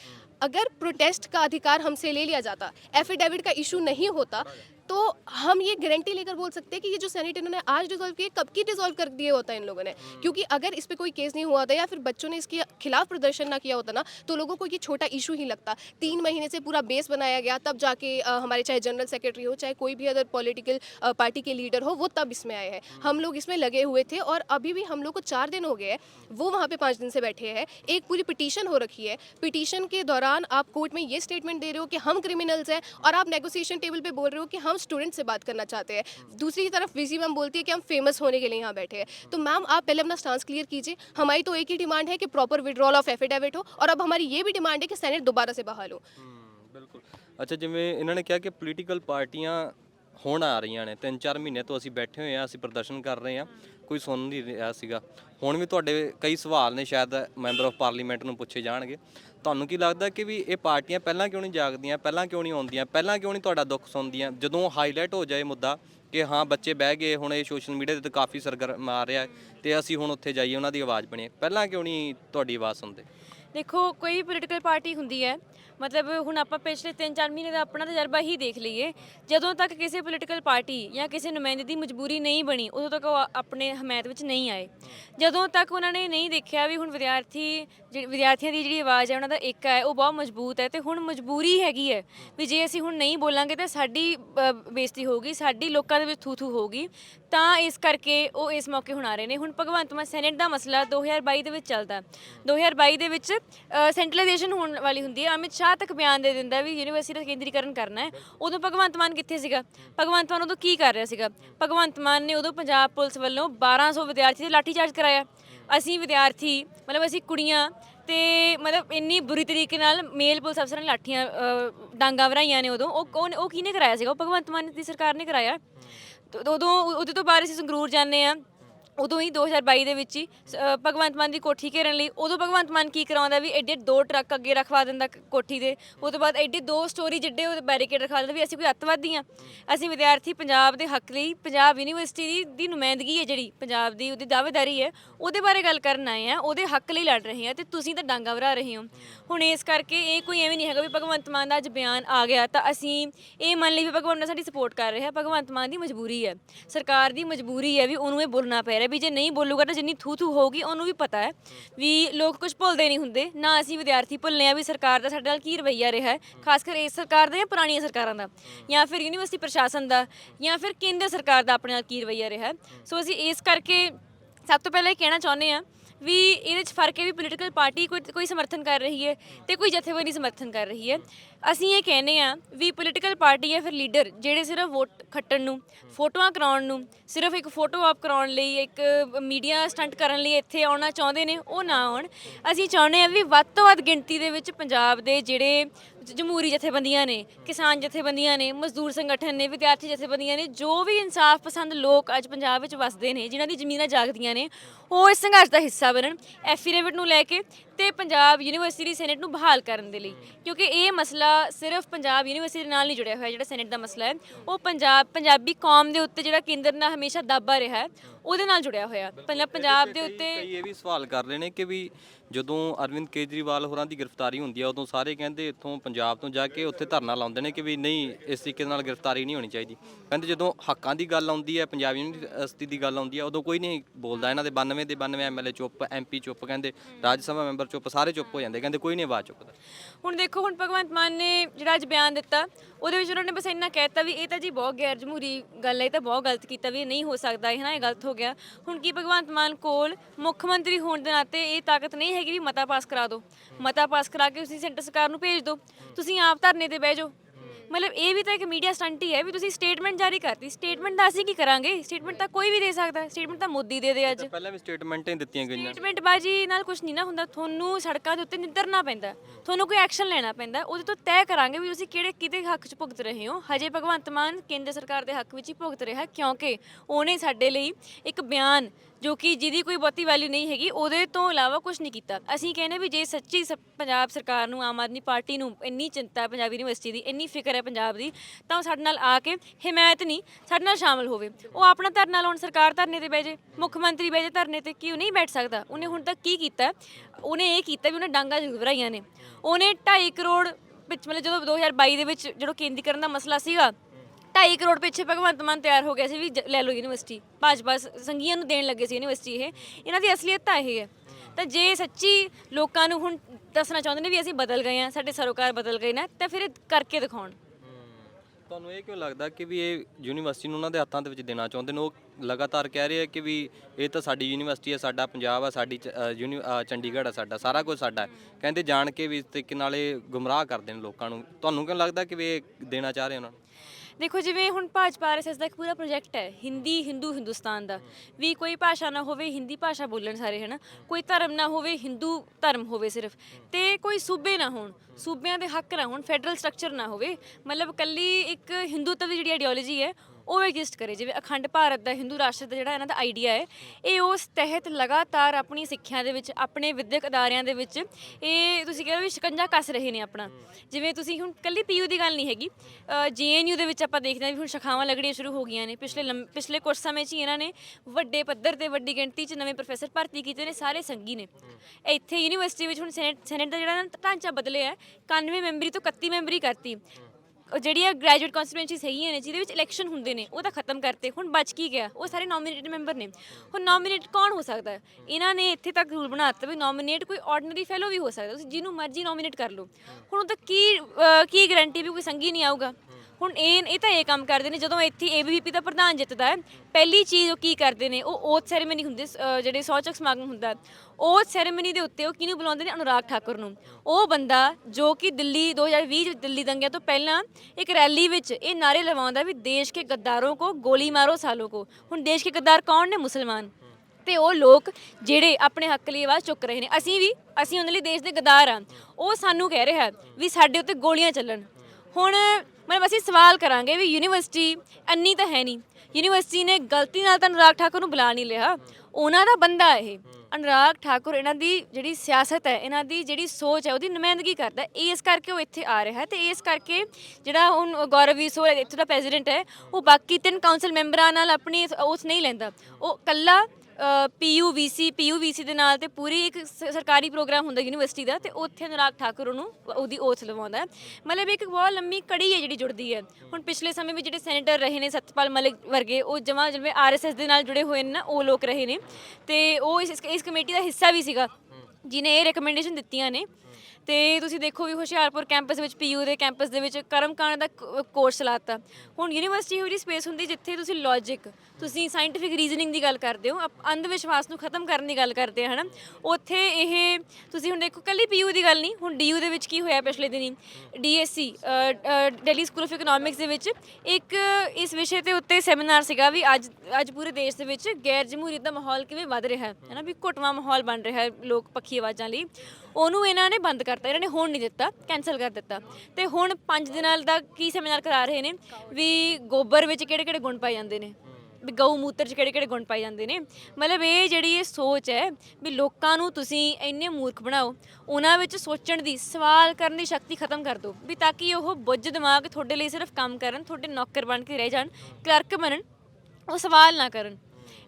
Speaker 2: अगर प्रोटेस्ट का अधिकार हमसे ले लिया जाता एफिडेविट का इशू नहीं होता तो हम ये गारंटी लेकर बोल सकते हैं कि ये जो सेनेट इन्होंने आज डिसॉल्व किए कब की डिसॉल्व कर दिए होता है इन लोगों ने? क्योंकि अगर इस पर कोई केस नहीं हुआ था या फिर बच्चों ने इसके खिलाफ प्रदर्शन ना किया होता ना तो लोगों को ये छोटा इशू ही लगता। तीन महीने से पूरा बेस बनाया गया तब जाके हमारे चाहे जनरल सेक्रेटरी हो चाहे कोई भी अदर पॉलिटिकल पार्टी के लीडर हो वो तब इसमें आए हैं। हम लोग इसमें लगे हुए थे और अभी भी हम लोग को चार दिन हो गए हैं वो वहाँ पे पाँच दिन से बैठे हैं। एक पूरी पिटीशन हो रखी है। पिटीशन के दौरान आप कोर्ट में ये स्टेटमेंट दे रहे हो कि हम क्रिमिनल्स हैं और आप नेगोशिएशन टेबल पर बोल रहे हो कि हम स्टूडेंट से बात करना चाहते हैं दूसरी तरफ वीसी मैम बोलती है कि हम फेमस होने के लिए यहाँ बैठे हैं तो मैम आप पहले अपना स्टांस क्लियर कीजिए हमारी तो एक ही डिमांड है कि प्रॉपर विड्रॉल ऑफ एफिडेविट हो और अब हमारी ये भी डिमांड है कि सेनेट दोबारा से बहाल हो
Speaker 4: ਬਿਲਕੁਲ ਅੱਛਾ ਜਿਵੇਂ ਇਹਨਾਂ ਨੇ ਕਿਹਾ ਕਿ ਪੋਲੀਟੀਕਲ ਪਾਰਟੀਆਂ ਹੁਣ ਆ ਰਹੀਆਂ ਨੇ 3-4 ਮਹੀਨੇ ਤੋਂ ਅਸੀਂ ਬੈਠੇ ਹੋਏ ਆ ਅਸੀਂ ਪ੍ਰਦਰਸ਼ਨ ਕਰ ਰਹੇ ਆ ਕੋਈ ਸੁਣ ਨਹੀਂ ਰਿਹਾ ਸੀਗਾ ਹੁਣ ਵੀ ਤੁਹਾਡੇ ਕਈ ਸਵਾਲ ਨੇ ਸ਼ਾਇਦ ਮੈਂਬਰ ਆਫ ਪਾਰਲੀਮੈਂਟ ਨੂੰ ਪੁੱਛੇ ਜਾਣਗੇ ਤੁਹਾਨੂੰ ਕੀ ਲੱਗਦਾ ਕਿ ਵੀ ਇਹ ਪਾਰਟੀਆਂ ਪਹਿਲਾਂ ਕਿਉਂ ਨਹੀਂ ਜਾਗਦੀਆਂ, ਪਹਿਲਾਂ ਕਿਉਂ ਨਹੀਂ ਆਉਂਦੀਆਂ, ਪਹਿਲਾਂ ਕਿਉਂ ਨਹੀਂ ਤੁਹਾਡਾ ਦੁੱਖ ਸੁਣਦੀਆਂ ਜਦੋਂ ਹਾਈਲਾਈਟ ਹੋ ਜਾਏ ਮੁੱਦਾ ਕਿ ਹਾਂ, ਬੱਚੇ ਬਹਿ ਗਏ, ਹੁਣ ਇਹ ਸੋਸ਼ਲ ਮੀਡੀਆ ਤੇ ਕਾਫੀ ਸਰਗਰਮ ਆ ਰਿਹਾ ਹੈ ਤੇ ਅਸੀਂ ਹੁਣ ਉੱਥੇ ਜਾਈਏ, ਉਹਨਾਂ ਦੀ ਆਵਾਜ਼ ਬਣੀਏ ਪਹਿਲਾਂ ਕਿਉਂ ਨਹੀਂ ਤੁਹਾਡੀ ਆਵਾਜ਼ ਸੁਣਦੇ?
Speaker 1: ਦੇਖੋ, ਕੋਈ ਪੋਲੀਟੀਕਲ ਪਾਰਟੀ ਹੁੰਦੀ ਹੈ ਮਤਲਬ ਹੁਣ ਆਪਾਂ ਪਿਛਲੇ 3-4 ਮਹੀਨੇ ਦਾ ਆਪਣਾ ਤਜਰਬਾ ਹੀ ਦੇਖ ਲਈਏ ਜਦੋਂ ਤੱਕ ਕਿਸੇ ਪੋਲੀਟੀਕਲ ਪਾਰਟੀ ਜਾਂ ਕਿਸੇ ਨੁਮਾਇੰਦੇ ਦੀ ਮਜਬੂਰੀ ਨਹੀਂ ਬਣੀ ਉਦੋਂ ਤੱਕ ਉਹ ਆਪਣੇ ਹਮਾਇਤ ਵਿੱਚ ਨਹੀਂ ਆਏ। ਜਦੋਂ ਤੱਕ ਉਹਨਾਂ ਨੇ ਨਹੀਂ ਦੇਖਿਆ ਵੀ ਹੁਣ ਵਿਦਿਆਰਥੀ ਜਿਹੜੀ ਵਿਦਿਆਰਥੀਆਂ ਦੀ ਜਿਹੜੀ ਆਵਾਜ਼ ਹੈ ਉਹਨਾਂ ਦਾ ਇੱਕ ਹੈ ਉਹ ਬਹੁਤ ਮਜ਼ਬੂਤ ਹੈ ਤੇ ਹੁਣ ਮਜਬੂਰੀ ਹੈਗੀ ਹੈ ਵੀ ਜੇ ਅਸੀਂ ਹੁਣ ਨਹੀਂ ਬੋਲਾਂਗੇ ਤਾਂ ਸਾਡੀ ਅ, ਬੇਇੱਜ਼ਤੀ ਹੋਊਗੀ ਸਾਡੀ ਲੋਕਾਂ ਦੇ ਵਿੱਚ ਥੂ ਥੂ ਹੋਊਗੀ। ਤਾਂ ਇਸ ਕਰਕੇ ਉਹ ਇਸ ਮੌਕੇ ਹੁਣ ਆ ਰਹੇ ਨੇ। ਹੁਣ ਭਗਵੰਤ ਮਾਨ ਸੈਨੇਟ ਦਾ ਮਸਲਾ 2022 ਦੇ ਵਿੱਚ ਚੱਲਦਾ। 2022 ਦੇ ਵਿੱਚ ਸੈਂਟਰਲਾਈਜੇਸ਼ਨ ਹੋਣ ਵਾਲੀ ਹੁੰਦੀ ਹੈ। ਅਮਿਤ ਸ਼ਾਹ ਤੱਕ ਬਿਆਨ ਦੇ ਦਿੰਦਾ ਵੀ ਯੂਨੀਵਰਸਿਟੀ ਦਾ ਕੇਂਦਰੀਕਰਨ ਕਰਨਾ ਹੈ। ਉਦੋਂ ਭਗਵੰਤ ਮਾਨ ਕਿੱਥੇ ਸੀਗਾ? ਭਗਵੰਤ ਮਾਨ ਉਦੋਂ ਕੀ ਕਰ ਰਿਹਾ ਸੀਗਾ? ਭਗਵੰਤ ਮਾਨ ਨੇ ਉਦੋਂ ਪੰਜਾਬ ਪੁਲਿਸ ਵੱਲੋਂ 1200 ਵਿਦਿਆਰਥੀ ਦੇ ਲਾਠੀਚਾਰਜ ਕਰਾਇਆ। ਅਸੀਂ ਵਿਦਿਆਰਥੀ ਮਤਲਬ ਅਸੀਂ ਕੁੜੀਆਂ ਤੇ ਮਤਲਬ ਇੰਨੀ ਬੁਰੀ ਤਰੀਕੇ ਨਾਲ ਮੇਲ ਪੁਲਿਸ ਅਫਸਰਾਂ ਨੇ ਲਾਠੀਆਂ ਅ, ਡਾਂਗਾ ਵਰਾਈਆਂ ਨੇ ਉਦੋਂ। ਉਹ ਕੌਣ ਉਹ ਕਿਹਨੇ ਕਰਾਇਆ ਸੀਗਾ? ਉਹ ਭਗਵੰਤ ਮਾਨ ਦੀ ਸਰਕਾਰ ਨੇ ਕਰਾਇਆ। ਉਦੋਂ ਉਹਦੇ ਤੋਂ ਬਾਅਦ ਅਸੀਂ ਸੰਗਰੂਰ ਜਾਂਦੇ ਆ ਉਦੋਂ ਹੀ 2022 ਦੇ ਵਿੱਚ ਹੀ ਅ, ਭਗਵੰਤ ਮਾਨ ਦੀ ਕੋਠੀ ਘੇਰਨ ਲਈ ਉਦੋਂ ਭਗਵੰਤ ਮਾਨ ਕੀ ਕਰਾਉਂਦਾ ਵੀ ਐਡੇ ਦੋ ਟਰੱਕ ਅੱਗੇ ਰਖਵਾ ਦਿੰਦਾ ਕ- ਕੋਠੀ ਦੇ ਉਹ ਤੋਂ ਬਾਅਦ ਐਡੇ ਦੋ ਸਟੋਰੀ ਜਿੱਡੇ ਉਹ ਬੈਰੀਕੇਡ ਰਖਵਾ ਦਿੰਦਾ ਵੀ ਅਸੀਂ ਕੋਈ ਅੱਤਵਾਦੀ ਆ ਅਸੀਂ ਵਿਦਿਆਰਥੀ ਪੰਜਾਬ ਦੇ ਹੱਕ ਲਈ ਪੰਜਾਬ ਯੂਨੀਵਰਸਿਟੀ ਦੀ ਦੀ ਨੁਮਾਇੰਦਗੀ ਹੈ ਜਿਹੜੀ ਪੰਜਾਬ ਦੀ ਉਹਦੀ ਦਾਅਵੇਦਾਰੀ ਹੈ ਉਹਦੇ ਬਾਰੇ ਗੱਲ ਕਰਨ ਆਏ ਆ ਉਹਦੇ ਹੱਕ ਲਈ ਲੜ ਰਹੇ ਆ ਤੇ ਤੁਸੀਂ ਤਾਂ ਡਾਂਗਾ ਵਰਾ ਰਹੇ ਹੋ। ਹੁਣ ਇਸ ਕਰਕੇ ਇਹ ਕੋਈ ਐਵੇਂ ਨਹੀਂ ਹੈਗਾ ਵੀ ਭਗਵੰਤ ਮਾਨ ਦਾ ਅੱਜ ਬਿਆਨ ਆ ਗਿਆ ਤਾਂ ਅਸੀਂ ਇਹ ਮੰਨ ਲਈ ਵੀ ਭਗਵੰਤ ਮਾਨ ਸਾਡੀ ਸਪੋਰਟ ਕਰ ਰਿਹਾ ਭਗਵੰਤ ਮਾਨ ਦੀ ਮਜਬੂਰੀ ਹੈ। ਸਰਕਾਰ ਦੀ ਮਜਬੂਰੀ ਹੈ ਵੀ ਉਹਨੂੰ ਇਹ ਬੋਲਣਾ ਪੈ ਰਿਹਾ ਵੀ ਜੇ ਨਹੀਂ ਬੋਲੂਗਾ ਤਾਂ ਜਿੰਨੀ ਥੂ ਥੂ ਹੋਊਗੀ, ਉਹਨੂੰ ਵੀ ਪਤਾ ਹੈ ਵੀ ਲੋਕ ਕੁਝ ਭੁੱਲਦੇ ਨਹੀਂ ਹੁੰਦੇ। ਨਾ ਅਸੀਂ ਵਿਦਿਆਰਥੀ ਭੁੱਲਨੇ ਆ ਵੀ ਸਰਕਾਰ ਦਾ ਸਾਡੇ ਨਾਲ ਕੀ ਰਵੱਈਆ ਰਿਹਾ ਹੈ, ਖਾਸ ਕਰ ਇਸ ਸਰਕਾਰ ਦਾ ਜਾਂ ਪੁਰਾਣੀਆਂ ਸਰਕਾਰਾਂ ਦਾ, ਜਾਂ ਫਿਰ ਯੂਨੀਵਰਸਿਟੀ ਪ੍ਰਸ਼ਾਸਨ ਦਾ, ਜਾਂ ਫਿਰ ਕੇਂਦਰ ਸਰਕਾਰ ਦਾ ਆਪਣੇ ਨਾਲ ਕੀ ਰਵੱਈਆ ਰਿਹਾ ਹੈ। ਸੋ ਅਸੀਂ ਇਸ ਕਰਕੇ ਸਭ ਤੋਂ ਪਹਿਲਾਂ ਇਹ ਕਹਿਣਾ ਚਾਹੁੰਦੇ ਆ ਵੀ ਇਹਦੇ 'ਚ ਫ਼ਰਕ ਹੈ ਵੀ ਪੋਲੀਟੀਕਲ ਪਾਰਟੀ ਕੋਈ ਕੋਈ ਸਮਰਥਨ ਕਰ ਰਹੀ ਹੈ ਤੇ ਕੋਈ ਜਥੇਬੰਦੀ ਸਮਰਥਨ ਕਰ ਰਹੀ ਹੈ। ਅਸੀਂ ਇਹ ਕਹਿੰਦੇ ਆ ਵੀ ਪੋਲੀਟੀਕਲ ਪਾਰਟੀ ਜਾਂ ਫਿਰ ਲੀਡਰ ਜਿਹੜੇ ਸਿਰਫ ਵੋਟ ਖੱਟਣ ਨੂੰ, ਫੋਟੋਆਂ ਕਰਾਉਣ ਨੂੰ, ਸਿਰਫ ਇੱਕ ਫੋਟੋ ਆਪ ਕਰਾਉਣ ਲਈ, ਇੱਕ ਮੀਡੀਆ ਸਟੰਟ ਕਰਨ ਲਈ ਇੱਥੇ ਆਉਣਾ ਚਾਹੁੰਦੇ ਨੇ, ਉਹ ਨਾ ਆਉਣ। ਅਸੀਂ ਚਾਹੁੰਦੇ ਆ ਵੀ ਵੱਧ ਤੋਂ ਵੱਧ ਗਿਣਤੀ ਦੇ ਵਿੱਚ ਪੰਜਾਬ ਦੇ ਜਿਹੜੇ ਜਮਹੂਰੀ ਜਥੇਬੰਦੀਆਂ ਨੇ, ਕਿਸਾਨ ਜਥੇਬੰਦੀਆਂ ਨੇ, ਮਜ਼ਦੂਰ ਸੰਗਠਨ ਨੇ, ਵਿਦਿਆਰਥੀ ਜਥੇਬੰਦੀਆਂ ਨੇ, ਜੋ ਵੀ ਇਨਸਾਫ ਪਸੰਦ ਲੋਕ ਅੱਜ ਪੰਜਾਬ ਵਿੱਚ ਵਸਦੇ ਨੇ, ਜਿਨ੍ਹਾਂ ਦੀ ਜ਼ਮੀਨਾਂ ਜਾਗਦੀਆਂ ਨੇ, ਉਹ ਇਸ ਸੰਘਰਸ਼ ਦਾ ਹਿੱਸਾ ਬਣਨ। ਐਫੀਡੇਵਿਟ ਨੂੰ ਲੈ ਕੇ ਤੇ ਪੰਜਾਬ ਯੂਨੀਵਰਸਿਟੀ ਸੈਨੇਟ ਨੂੰ ਬਹਾਲ ਕਰਨ ਦੇ ਲਈ। ਕਿਉਂਕਿ ਇਹ ਮਸਲਾ ਸਿਰਫ ਪੰਜਾਬ ਯੂਨੀਵਰਸਿਟੀ ਦੇ ਨਾਲ ਨਹੀਂ ਜੁੜਿਆ ਹੋਇਆ ਜਿਹੜਾ ਸੈਨੇਟ ਦਾ ਮਸਲਾ ਹੈ। ਉਹ ਪੰਜਾਬ, ਪੰਜਾਬੀ ਕੌਮ ਦੇ ਉੱਤੇ ਜਿਹੜਾ ਕੇਂਦਰ ਨਾਲ ਹਮੇਸ਼ਾ ਦਾਬਾ ਰਿਹਾ ਹੈ। ਉਹਦੇ ਨਾਲ ਜੁੜਿਆ ਹੋਇਆ। ਪਹਿਲਾਂ ਪੰਜਾਬ ਦੇ ਉੱਤੇ
Speaker 4: ਕਈ ਇਹ ਵੀ ਸਵਾਲ ਕਰ ਰਹੇ ਨੇ ਕਿ ਵੀ ਜਦੋਂ ਅਰਵਿੰਦ ਕੇਜਰੀਵਾਲ ਹੋਰਾਂ ਦੀ ਗ੍ਰਿਫਤਾਰੀ ਹੁੰਦੀ ਹੈ ਉਦੋਂ ਸਾਰੇ ਕਹਿੰਦੇ ਇੱਥੋਂ ਪੰਜਾਬ ਤੋਂ ਜਾ ਕੇ ਉੱਥੇ ਧਰਨਾ ਲਾਉਂਦੇ ਨੇ ਕਿ ਵੀ ਨਹੀਂ ਇਸ ਤਰੀਕੇ ਨਾਲ ਗ੍ਰਿਫਤਾਰੀ ਨਹੀਂ ਹੋਣੀ ਚਾਹੀਦੀ। ਕਹਿੰਦੇ ਜਦੋਂ ਹੱਕਾਂ ਦੀ ਗੱਲ ਆਉਂਦੀ ਹੈ ਪੰਜਾਬ ਯੂਨੀਵਰਸਿਟੀ ਦੀ ਗੱਲ ਆਉਂਦੀ ਹੈ ਉਦੋਂ ਕੋਈ ਨਹੀਂ ਬੋਲਦਾ। ਇਹਨਾਂ ਦੇ 92 ਦੇ 92 ਐਮਐਲਏ ਚੁੱਪ ਐਮਪੀ ਚੁੱਪ ਕਹਿੰਦੇ ਰਾਜ ਸਭਾ ਮੈਂਬਰ ਚੁੱਪ ਸਾਰੇ ਚੁੱਪ ਹੋ ਜਾਂਦੇ। ਕਹਿੰਦੇ ਕੋਈ ਨਹੀਂ ਆਵਾਜ਼ ਚੁੱਕਦਾ
Speaker 1: ਹੁਣ ਦੇਖੋ ਹੁਣ ਭਗਵੰਤ ਮਾਨ ਨੇ ਜਿਹੜਾ ਅੱਜ ਬਿਆਨ ਦਿੱਤਾ ਉਹਦੇ ਵਿੱਚ ਉਹਨਾਂ ਨੇ ਬਸ ਇੰਨਾ ਕਹਿਤਾ ਵੀ ਇਹ ਤਾਂ ਜੀ ਬਹੁਤ ਗੈਰ ਜਮਹੂਰੀ ਗੱਲ ਹੈ ਇਹ ਤਾਂ ਬਹੁਤ ਗਲਤ ਕੀਤਾ ਵੀ ਇਹ ਨਹੀਂ ਹੋ ਸਕਦਾ ਇਹ ਨਾ ਇਹ ਗਲਤ ਹੋ ਗਿਆ। ਹੁਣ ਕੀ ਭਗਵੰਤ ਮਾਨ ਕੋਲ ਮੁੱਖ ਮੰਤਰੀ ਹੋਣ ਦੇ ਨਾਤੇ ਇਹ ਤਾਕਤ ਨਹੀਂ ਹੈਗੀ ਵੀ ਮਤਾ ਪਾਸ ਕਰਾ ਦਿਓ। ਮਤਾ ਪਾਸ ਕਰਾ ਕੇ ਤੁਸੀਂ ਸੈਂਟਰ ਸਰਕਾਰ ਨੂੰ ਭੇਜ ਦਿਓ। ਤੁਸੀਂ ਆਪ ਧਰਨੇ ਤੇ ਬਹਿ ਜਾਓ। ਮਤਲਬ ਇਹ ਵੀ ਤਾਂ ਇੱਕ ਮੀਡੀਆ ਸਟੰਟ ਹੀ ਹੈ ਵੀ ਤੁਸੀਂ ਸਟੇਟਮੈਂਟ ਜਾਰੀ ਕਰਤੀ। ਸਟੇਟਮੈਂਟ ਦਾ ਅਸੀਂ ਕੀ ਕਰਾਂਗੇ? ਸਟੇਟਮੈਂਟ ਤਾਂ ਕੋਈ ਵੀ ਦੇ ਸਕਦਾ। ਸਟੇਟਮੈਂਟ ਤਾਂ ਮੋਦੀ ਦੇ ਦੇ ਅੱਜ।
Speaker 4: ਪਹਿਲਾਂ ਵੀ ਸਟੇਟਮੈਂਟਾਂ ਹੀ ਦਿੱਤੀਆਂ ਗਈਆਂ।
Speaker 1: ਸਟੇਟਮੈਂਟ ਬਾਜੀ ਨਾਲ ਕੁਝ ਨਹੀਂ ਨਾ ਹੁੰਦਾ। ਤੁਹਾਨੂੰ ਸੜਕਾਂ ਦੇ ਉੱਤੇ ਨਿੱਦਰਨਾ ਪੈਂਦਾ। ਤੁਹਾਨੂੰ ਕੋਈ ਐਕਸ਼ਨ ਲੈਣਾ ਪੈਂਦਾ। ਉਹਦੇ ਤੋਂ ਤੈਅ ਕਰਾਂਗੇ ਵੀ ਤੁਸੀਂ ਕਿਹੜੇ ਕਿਹਦੇ ਹੱਕ 'ਚ ਭੁਗਤ ਰਹੇ ਹੋ। ਹਜੇ ਭਗਵੰਤ ਮਾਨ ਕੇਂਦਰ ਸਰਕਾਰ ਦੇ ਹੱਕ ਵਿੱਚ ਹੀ ਭੁਗਤ ਰਿਹਾ ਕਿਉਂਕਿ ਉਹਨੇ ਸਾਡੇ ਲਈ ਇੱਕ ਬਿਆਨ ਜੋ ਕਿ ਜਿਹਦੀ ਕੋਈ ਬਹੁਤੀ ਵੈਲਿਊ ਨਹੀਂ ਹੈਗੀ, ਉਹਦੇ ਤੋਂ ਇਲਾਵਾ ਕੁਝ ਨਹੀਂ ਕੀਤਾ। ਅਸੀਂ ਕਹਿੰਦੇ ਵੀ ਜੇ ਸੱਚੀ ਸ- ਪੰਜਾਬ ਸਰਕਾਰ ਨੂੰ, ਆਮ ਆਦਮੀ ਪਾਰਟੀ ਨੂੰ ਇੰਨੀ ਚਿੰਤਾ ਹੈ ਪੰਜਾਬੀ ਯੂਨੀਵਰਸਿਟੀ ਦੀ, ਇੰਨੀ ਫਿਕਰ ਹੈ ਪੰਜਾਬ ਦੀ, ਤਾਂ ਉਹ ਸਾਡੇ ਨਾਲ ਆ ਕੇ ਹਮਾਇਤ ਨਹੀਂ, ਸਾਡੇ ਨਾਲ ਸ਼ਾਮਲ ਹੋਵੇ। ਉਹ ਆਪਣਾ ਧਰਨਾ ਲਾਉਣ, ਸਰਕਾਰ ਧਰਨੇ ਤੇ ਬਹਿ ਜੇ, ਮੁੱਖ ਮੰਤਰੀ ਬਹਿ ਜੇ ਧਰਨੇ ਤੇ, ਕਿਉਂ ਨਹੀਂ ਬੈਠ ਸਕਦਾ? ਉਹਨੇ ਹੁਣ ਤੱਕ ਕੀ ਕੀਤਾ ਉਹਨੇ ਇਹ ਕੀਤਾ ਵੀ ਉਹਨੇ ਡਾਂਗਾ ਘਬਰਾਈਆਂ ਨੇ। ਉਹਨੇ 2.5 ਕਰੋੜ ਵਿੱਚ, ਮਤਲਬ ਜਦੋਂ 2022 ਦੇ ਵਿੱਚ ਜਦੋਂ ਕੇਂਦਰੀਕਰਨ ਦਾ ਮਸਲਾ ਸੀਗਾ 2.5 ਕਰੋੜ ਪਿੱਛੇ ਭਗਵੰਤ ਮਾਨ ਤਿਆਰ ਹੋ ਗਿਆ ਸੀ ਵੀ ਜ- ਲੈ ਲਓ ਯੂਨੀਵਰਸਿਟੀ। ਭਾਜਪਾ ਸ- ਸੰਘੀਆਂ ਨੂੰ ਦੇਣ ਲੱਗੇ ਸੀ ਯੂਨੀਵਰਸਿਟੀ ਇਹ। ਇਹਨਾਂ ਦੀ ਅਸਲੀਅਤ ਤਾਂ ਇਹ ਹੈ। ਤਾਂ ਜੇ ਸੱਚੀ ਲੋਕਾਂ ਨੂੰ ਹੁਣ ਦੱਸਣਾ ਚਾਹੁੰਦੇ ਨੇ ਵੀ ਅਸੀਂ ਬਦਲ ਗਏ ਆ ਸਾਡੇ ਸਰੋਕਾਰ ਬਦਲ ਗਏ ਨੇ ਤਾਂ ਫਿਰ ਇਹ ਕਰਕੇ ਦਿਖਾਉਣ।
Speaker 4: ਤੁਹਾਨੂੰ ਇਹ ਕਿਉਂ ਲੱਗਦਾ ਕਿ ਵੀ ਇਹ ਯੂਨੀਵਰਸਿਟੀ ਨੂੰ ਉਹਨਾਂ ਦੇ ਹੱਥਾਂ ਦੇ ਵਿੱਚ ਦੇਣਾ ਚਾਹੁੰਦੇ ਨੇ? ਉਹ ਲਗਾਤਾਰ ਕਹਿ ਰਹੇ ਆ ਕਿ ਵੀ ਇਹ ਤਾਂ ਸਾਡੀ ਯੂਨੀਵਰਸਿਟੀ ਹੈ ਸਾਡਾ ਪੰਜਾਬ ਆ ਸਾਡੀ ਚ- ਅ, ਯੂਨੀ ਅ, ਚੰਡੀਗੜ੍ਹ ਹੈ ਸਾਡਾ ਸਾਰਾ ਕੁਝ ਸਾਡਾ ਹੈ। ਕਹਿੰਦੇ ਜਾਣ ਕੇ ਵੀ ਇਸ ਤਰੀਕੇ ਨਾਲ ਇਹ ਗੁੰਮਰਾਹ ਕਰਦੇ ਨੇ ਲੋਕਾਂ ਨੂੰ। ਤੁਹਾਨੂੰ ਕਿਉਂ ਲੱਗਦਾ ਕਿ ਵੀ ਇਹ ਦੇਣਾ ਚਾਹ ਰਹੇ ਉਹਨਾਂ ਨੂੰ?
Speaker 1: ਦੇਖੋ, ਜਿਵੇਂ ਹੁਣ ਭਾਜਪਾ ਆਰਐਸਐਸ ਦਾ ਇੱਕ ਪੂਰਾ ਪ੍ਰੋਜੈਕਟ ਹੈ, ਹਿੰਦੀ, ਹਿੰਦੂ, ਹਿੰਦੁਸਤਾਨ ਦਾ। ਵੀ ਕੋਈ ਭਾਸ਼ਾ ਨਾ ਹੋਵੇ, ਹਿੰਦੀ ਭਾਸ਼ਾ ਬੋਲਣ ਸਾਰੇ, ਹਨਾ? ਕੋਈ ਧਰਮ ਨਾ ਹੋਵੇ, ਹਿੰਦੂ ਧਰਮ ਹੋਵੇ ਸਿਰਫ। ਤੇ ਕੋਈ ਸੂਬੇ ਨਾ ਹੋਣ, ਸੂਬਿਆਂ ਦੇ ਹੱਕ ਨਾ ਹੋਣ ਫੈਡਰਲ ਸਟਰਕਚਰ ਨਾ ਹੋਵੇ। ਮਤਲਬ ਕੱਲੀ ਇੱਕ ਹਿੰਦੂਤਵ ਦੀ ਜਿਹੜੀ ਆਈਡੀਓਲੋਜੀ ਹੈ ਉਹ ਐਗਜ਼ਿਸਟ ਕਰੇ, ਜਿਵੇਂ ਅਖੰਡ ਭਾਰਤ ਦਾ, ਹਿੰਦੂ ਰਾਸ਼ਟਰ ਦਾ ਜਿਹੜਾ ਇਹਨਾਂ ਦਾ ਆਈਡੀਆ ਹੈ, ਇਹ ਉਸ ਤਹਿਤ ਲਗਾਤਾਰ ਆਪਣੀ ਸਿੱਖਿਆ ਦੇ ਵਿੱਚ, ਆਪਣੇ ਵਿਦਿਅਕ ਅਦਾਰਿਆਂ ਦੇ ਵਿੱਚ, ਇਹ ਤੁਸੀਂ ਕਹਿੰਦੇ ਵੀ ਸ਼ਿਕੰਜਾ ਕੱਸ ਰਹੇ ਨੇ ਆਪਣਾ। ਜਿਵੇਂ ਤੁਸੀਂ ਹੁਣ ਕੱਲੀ ਪੀਯੂ ਦੀ ਗੱਲ ਨਹੀਂ ਹੈਗੀ ਜੀਐਨਯੂ ਦੇ ਵਿੱਚ ਆਪਾਂ ਦੇਖਦੇ ਹਾਂ ਵੀ ਹੁਣ ਸ਼ਾਖਾਵਾਂ ਲੱਗਣੀਆਂ ਸ਼ੁਰੂ ਹੋ ਗਈਆਂ ਨੇ, ਪਿਛਲੇ ਲੰਮ- ਪਿਛਲੇ ਕੁਝ ਸਮੇਂ 'ਚ ਹੀ ਇਹਨਾਂ ਨੇ ਵੱਡੇ ਪੱਧਰ ਤੇ, ਵੱਡੀ ਗਿਣਤੀ 'ਚ ਨਵੇਂ ਪ੍ਰੋਫੈਸਰ ਭਰਤੀ ਕੀਤੇ ਨੇ, ਸਾਰੇ ਸੰਗੀ ਨੇ। ਇੱਥੇ ਯੂਨੀਵਰਸਿਟੀ ਵਿੱਚ ਹੁਣ ਸੈਨੇਟ ਸੈਨੇਟ ਦਾ ਜਿਹੜਾ ਨਾ ਢਾਂਚਾ ਬਦਲਿਆ ਹੈ 91 ਮੈਂਬਰੀ ਤੋਂ 31 ਮੈਂਬਰੀ ਕਰਤੀ। ਉਹ ਜਿਹੜੀਆਂ ਗ੍ਰੈਜੂਏਟ ਕਨਸਟੀਟੂਐਂਸੀਜ਼ ਹੈਗੀਆਂ ਨੇ ਜਿਹਦੇ ਵਿੱਚ ਇਲੈਕਸ਼ਨ ਹੁੰਦੇ ਨੇ ਉਹ ਤਾਂ ਖਤਮ ਕਰਤੇ। ਹੁਣ ਬਚ ਕੀ ਗਿਆ? ਉਹ ਸਾਰੇ ਨੋਮੀਨੇਟਡ ਮੈਂਬਰ ਨੇ। ਹੁਣ ਨੋਮੀਨੇਟ ਕੌਣ ਹੋ ਸਕਦਾ? ਹੈ ਇਹਨਾਂ ਨੇ ਇੱਥੇ ਤੱਕ ਰੂਲ ਬਣਾ ਦਿੱਤਾ ਵੀ ਨੋਮੀਨੇਟ ਕੋਈ ਆਰਡੀਨਰੀ ਫੈਲੋ ਵੀ ਹੋ ਸਕਦਾ। ਤੁਸੀਂ ਜਿਹਨੂੰ ਮਰਜ਼ੀ ਨੋਮੀਨੇਟ ਕਰ ਲਓ। ਹੁਣ ਉਹਦਾ ਕੀ ਅਹ, ਕੀ ਗਾਰੰਟੀ ਵੀ ਕੋਈ ਸੰਗੀ ਨਹੀਂ ਆਊਗਾ? ਹੁਣ ਇਹ ਇਹ ਤਾਂ ਇਹ ਕੰਮ ਕਰਦੇ ਨੇ। ਜਦੋਂ ਇੱਥੇ ਏਬੀਵੀਪੀ ਦਾ ਪ੍ਰਧਾਨ ਜਿੱਤਦਾ ਹੈ ਪਹਿਲੀ ਚੀਜ਼ ਉਹ ਕੀ ਕਰਦੇ ਨੇ? ਉਹ ਓਥ ਸੈਰੇਮਨੀ ਹੁੰਦੀ ਅਹ, ਜਿਹੜੇ ਸੌਚਕ ਸਮਾਗਮ ਹੁੰਦਾ ਓਥ ਸੈਰੇਮਨੀ ਦੇ ਉੱਤੇ ਉਹ ਕਿਹਨੂੰ ਬੁਲਾਉਂਦੇ ਨੇ? ਅਨੁਰਾਗ ਠਾਕੁਰ ਨੂੰ। ਉਹ ਬੰਦਾ ਜੋ ਕਿ ਦਿੱਲੀ 2020 ਵਿੱਚ ਦਿੱਲੀ ਦੰਗਿਆਂ ਤੋਂ ਪਹਿਲਾਂ ਇੱਕ ਰੈਲੀ ਵਿੱਚ ਇਹ ਨਾਰੇ ਲਵਾਉਂਦਾ ਵੀ ਦੇਸ਼ ਕੇ ਗੱਦਾਰੋਂ ਕੋ ਗੋਲੀ ਮਾਰੋ ਸਾਲੋਂ ਕੋ। ਹੁਣ ਦੇਸ਼ ਕੇ ਗੱਦਾਰ ਕੌਣ ਨੇ? ਮੁਸਲਮਾਨ। ਤੇ ਉਹ ਲੋਕ ਜਿਹੜੇ ਆਪਣੇ ਹੱਕ ਲਈ ਆਵਾਜ਼ ਚੁੱਕ ਰਹੇ ਨੇ। ਅਸੀਂ ਵੀ, ਅਸੀਂ ਉਹਨਾਂ ਲਈ ਦੇਸ਼ ਦੇ ਗਦਾਰ ਆ ਉਹ ਸਾਨੂੰ ਕਹਿ ਰਿਹਾ ਵੀ ਸਾਡੇ ਉੱਤੇ ਗੋਲੀਆਂ ਚੱਲਣ। ਹੁਣ ਮਤਲਬ ਅਸੀਂ ਸਵਾਲ ਕਰਾਂਗੇ ਵੀ ਯੂਨੀਵਰਸਿਟੀ ਅੰਨੀ ਤਾਂ ਹੈ ਨਹੀਂ। ਯੂਨੀਵਰਸਿਟੀ ਨੇ ਗਲਤੀ ਨਾਲ ਤਾਂ ਅਨੁਰਾਗ ਠਾਕੁਰ ਨੂੰ ਬੁਲਾ ਨਹੀਂ ਲਿਆ। ਉਹਨਾਂ ਦਾ ਬੰਦਾ ਇਹ। ਅਨੁਰਾਗ ਠਾਕੁਰ, ਇਹਨਾਂ ਦੀ ਜਿਹੜੀ ਸਿਆਸਤ ਹੈ, ਇਹਨਾਂ ਦੀ ਜਿਹੜੀ ਸੋਚ ਹੈ, ਉਹਦੀ ਨੁਮਾਇੰਦਗੀ ਕਰਦਾ ਹੈ। ਇਸ ਕਰਕੇ ਉਹ ਇੱਥੇ ਆ ਰਿਹਾ ਹੈ ਤੇ ਇਸ ਕਰਕੇ ਜਿਹੜਾ ਹੁਣ ਗੌਰਵ ਵੀਸੋ ਇੱਥੇ ਦਾ ਪ੍ਰੈਜ਼ੀਡੈਂਟ ਹੈ, ਉਹ ਬਾਕੀ ਤਿੰਨ ਕਾਉਂਸਲ ਮੈਂਬਰਾਂ ਨਾਲ ਆਪਣੀ ਉਸ ਨਹੀਂ ਲੈਂਦਾ ਉਹ ਕੱਲਾ ਪੀਯੂਵੀਸੀ ਪੀਯੂਵੀਸੀ ਦੇ ਨਾਲ ਤੇ ਪੂਰੀ ਇੱਕ ਸ- ਸਰਕਾਰੀ ਪ੍ਰੋਗਰਾਮ ਹੁੰਦਾ ਯੂਨੀਵਰਸਿਟੀ ਦਾ ਤੇ ਉੱਥੇ ਅਨੁਰਾਗ ਠਾਕੁਰ ਉਹਨੂੰ ਉਹਦੀ ਓਥ ਲਵਾਉਂਦਾ। ਹੈ ਮਤਲਬ ਇੱਕ ਬਹੁਤ ਲੰਮੀ ਕੜੀ ਹੈ ਜਿਹੜੀ ਜੁੜਦੀ ਹੈ। ਹੁਣ ਪਿਛਲੇ ਸਮੇਂ ਵਿੱਚ ਜਿਹੜੇ ਸੈਨੇਟਰ ਰਹੇ ਨੇ ਸਤਪਾਲ ਮਲਿਕ ਵਰਗੇ ਉਹ ਜਮਾ ਜਿਵੇਂ ਆਰਐਸਐਸ ਦੇ ਨਾਲ ਜੁੜੇ ਹੋਏ ਨੇ ਨਾ ਉਹ ਲੋਕ ਰਹੇ ਨੇ। ਤੇ ਉਹ ਇਸ ਇਸ ਕਮੇਟੀ ਦਾ ਹਿੱਸਾ ਵੀ ਸੀਗਾ। ਜਿਨੇ ਇਹ ਰეკਮੈਂਡੇਸ਼ਨ ਦਿੱਤੀਆਂ ਨੇ। ਤੇ ਤੁਸੀਂ ਦੇਖੋ ਵੀ ਹੁਸ਼ਿਆਰਪੁਰ ਕੈਂਪਸ ਵਿੱਚ ਪੀਯੂ ਦੇ ਕੈਂਪਸ ਦੇ ਵਿੱਚ ਕਰਮਕਾਂਡ ਦਾ ਕੋਰਸ ਲਾਤਾ। ਹੁਣ ਯੂਨੀਵਰਸਿਟੀ ਇਹੋ ਜਿਹੀ ਸਪੇਸ ਹੁੰਦੀ ਜਿੱਥੇ ਤੁਸੀਂ ਲੌਜੀਕ ਤੁਸੀਂ ਸਾਇੰਟੀਫਿਕ ਰੀਜ਼ਨਿੰਗ ਦੀ ਗੱਲ ਕਰਦੇ ਹੋ, ਅਪ- ਅੰਧ ਵਿਸ਼ਵਾਸ ਨੂੰ ਖਤਮ ਕਰਨ ਦੀ ਗੱਲ ਕਰਦੇ ਆ, ਹਨਾ? ਉੱਥੇ ਇਹ, ਤੁਸੀਂ ਹੁਣ ਦੇਖੋ ਕੱਲੀ ਪੀਯੂ ਦੀ ਗੱਲ ਨਹੀਂ, ਹੁਣ ਡੀਯੂ ਦੇ ਵਿੱਚ ਕੀ ਹੋਇਆ ਪਿਛਲੇ ਦਿਨੀ? DSC Delhi School of Economics ਦੇ ਵਿੱਚ ਇੱਕ ਇਸ ਵਿਸ਼ੇ ਤੇ ਉੱਤੇ ਸੈਮੀਨਾਰ ਸੀਗਾ ਵੀ ਅੱਜ ਅੱਜ ਪੂਰੇ ਦੇਸ਼ ਦੇ ਵਿੱਚ ਗੈਰ ਜਮਹੂਰੀਅਤ ਦਾ ਮਾਹੌਲ ਕਿਵੇਂ ਵੱਧ ਰਿਹਾ ਹੈ, ਹਨਾ? ਵੀ ਘੁੱਟਵਾਂ ਮਾਹੌਲ ਬਣ ਰਿਹਾ ਹੈ ਲੋਕ ਪੱਖੀ ਆਵਾਜ਼ਾਂ ਲਈ। ਉਹਨੂੰ ਇਹਨਾਂ ਨੇ ਬੰਦ ਕਰਤਾ, ਇਹਨਾਂ ਨੇ ਹੁਣ ਨਹੀਂ ਦਿੱਤਾ ਕੈਨਸਲ ਕਰ ਦਿੱਤਾ। ਤੇ ਹੁਣ 5 ਦਿਨਾਂ ਦਾ ਕੀ ਸੈਮੀਨਾਰ ਕਰਾ ਰਹੇ ਨੇ? ਵੀ ਗੋਬਰ ਵਿੱਚ ਕਿਹੜੇ ਕਿਹੜੇ ਗੁਣ ਪਾਏ ਜਾਂਦੇ ਨੇ? ਵੀ ਗਊ ਮੂਤਰ ਚ ਕਿਹੜੇ ਕਿਹੜੇ ਗੁਣ ਪਾਏ ਜਾਂਦੇ ਨੇ? ਮਤਲਬ ਇਹ ਜਿਹੜੀ ਇਹ ਸੋਚ ਹੈ ਵੀ ਲੋਕਾਂ ਨੂੰ ਤੁਸੀਂ ਇੰਨੇ ਮੂਰਖ ਬਣਾਓ, ਉਹਨਾਂ ਵਿੱਚ ਸੋਚਣ ਦੀ, ਸਵਾਲ ਕਰਨ ਦੀ ਸ਼ਕਤੀ ਖਤਮ ਕਰ ਦਿਓ। ਵੀ ਤਾਂ ਕਿ ਉਹ ਬੁੱਝ ਦਿਮਾਗ ਤੁਹਾਡੇ ਲਈ ਸਿਰਫ ਕੰਮ ਕਰਨ, ਤੁਹਾਡੇ ਨੌਕਰ ਬਣ ਕੇ ਰਹਿ ਜਾਣ, ਕਲਰਕ ਬਣਨ, ਉਹ ਸਵਾਲ ਨਾ ਕਰਨ।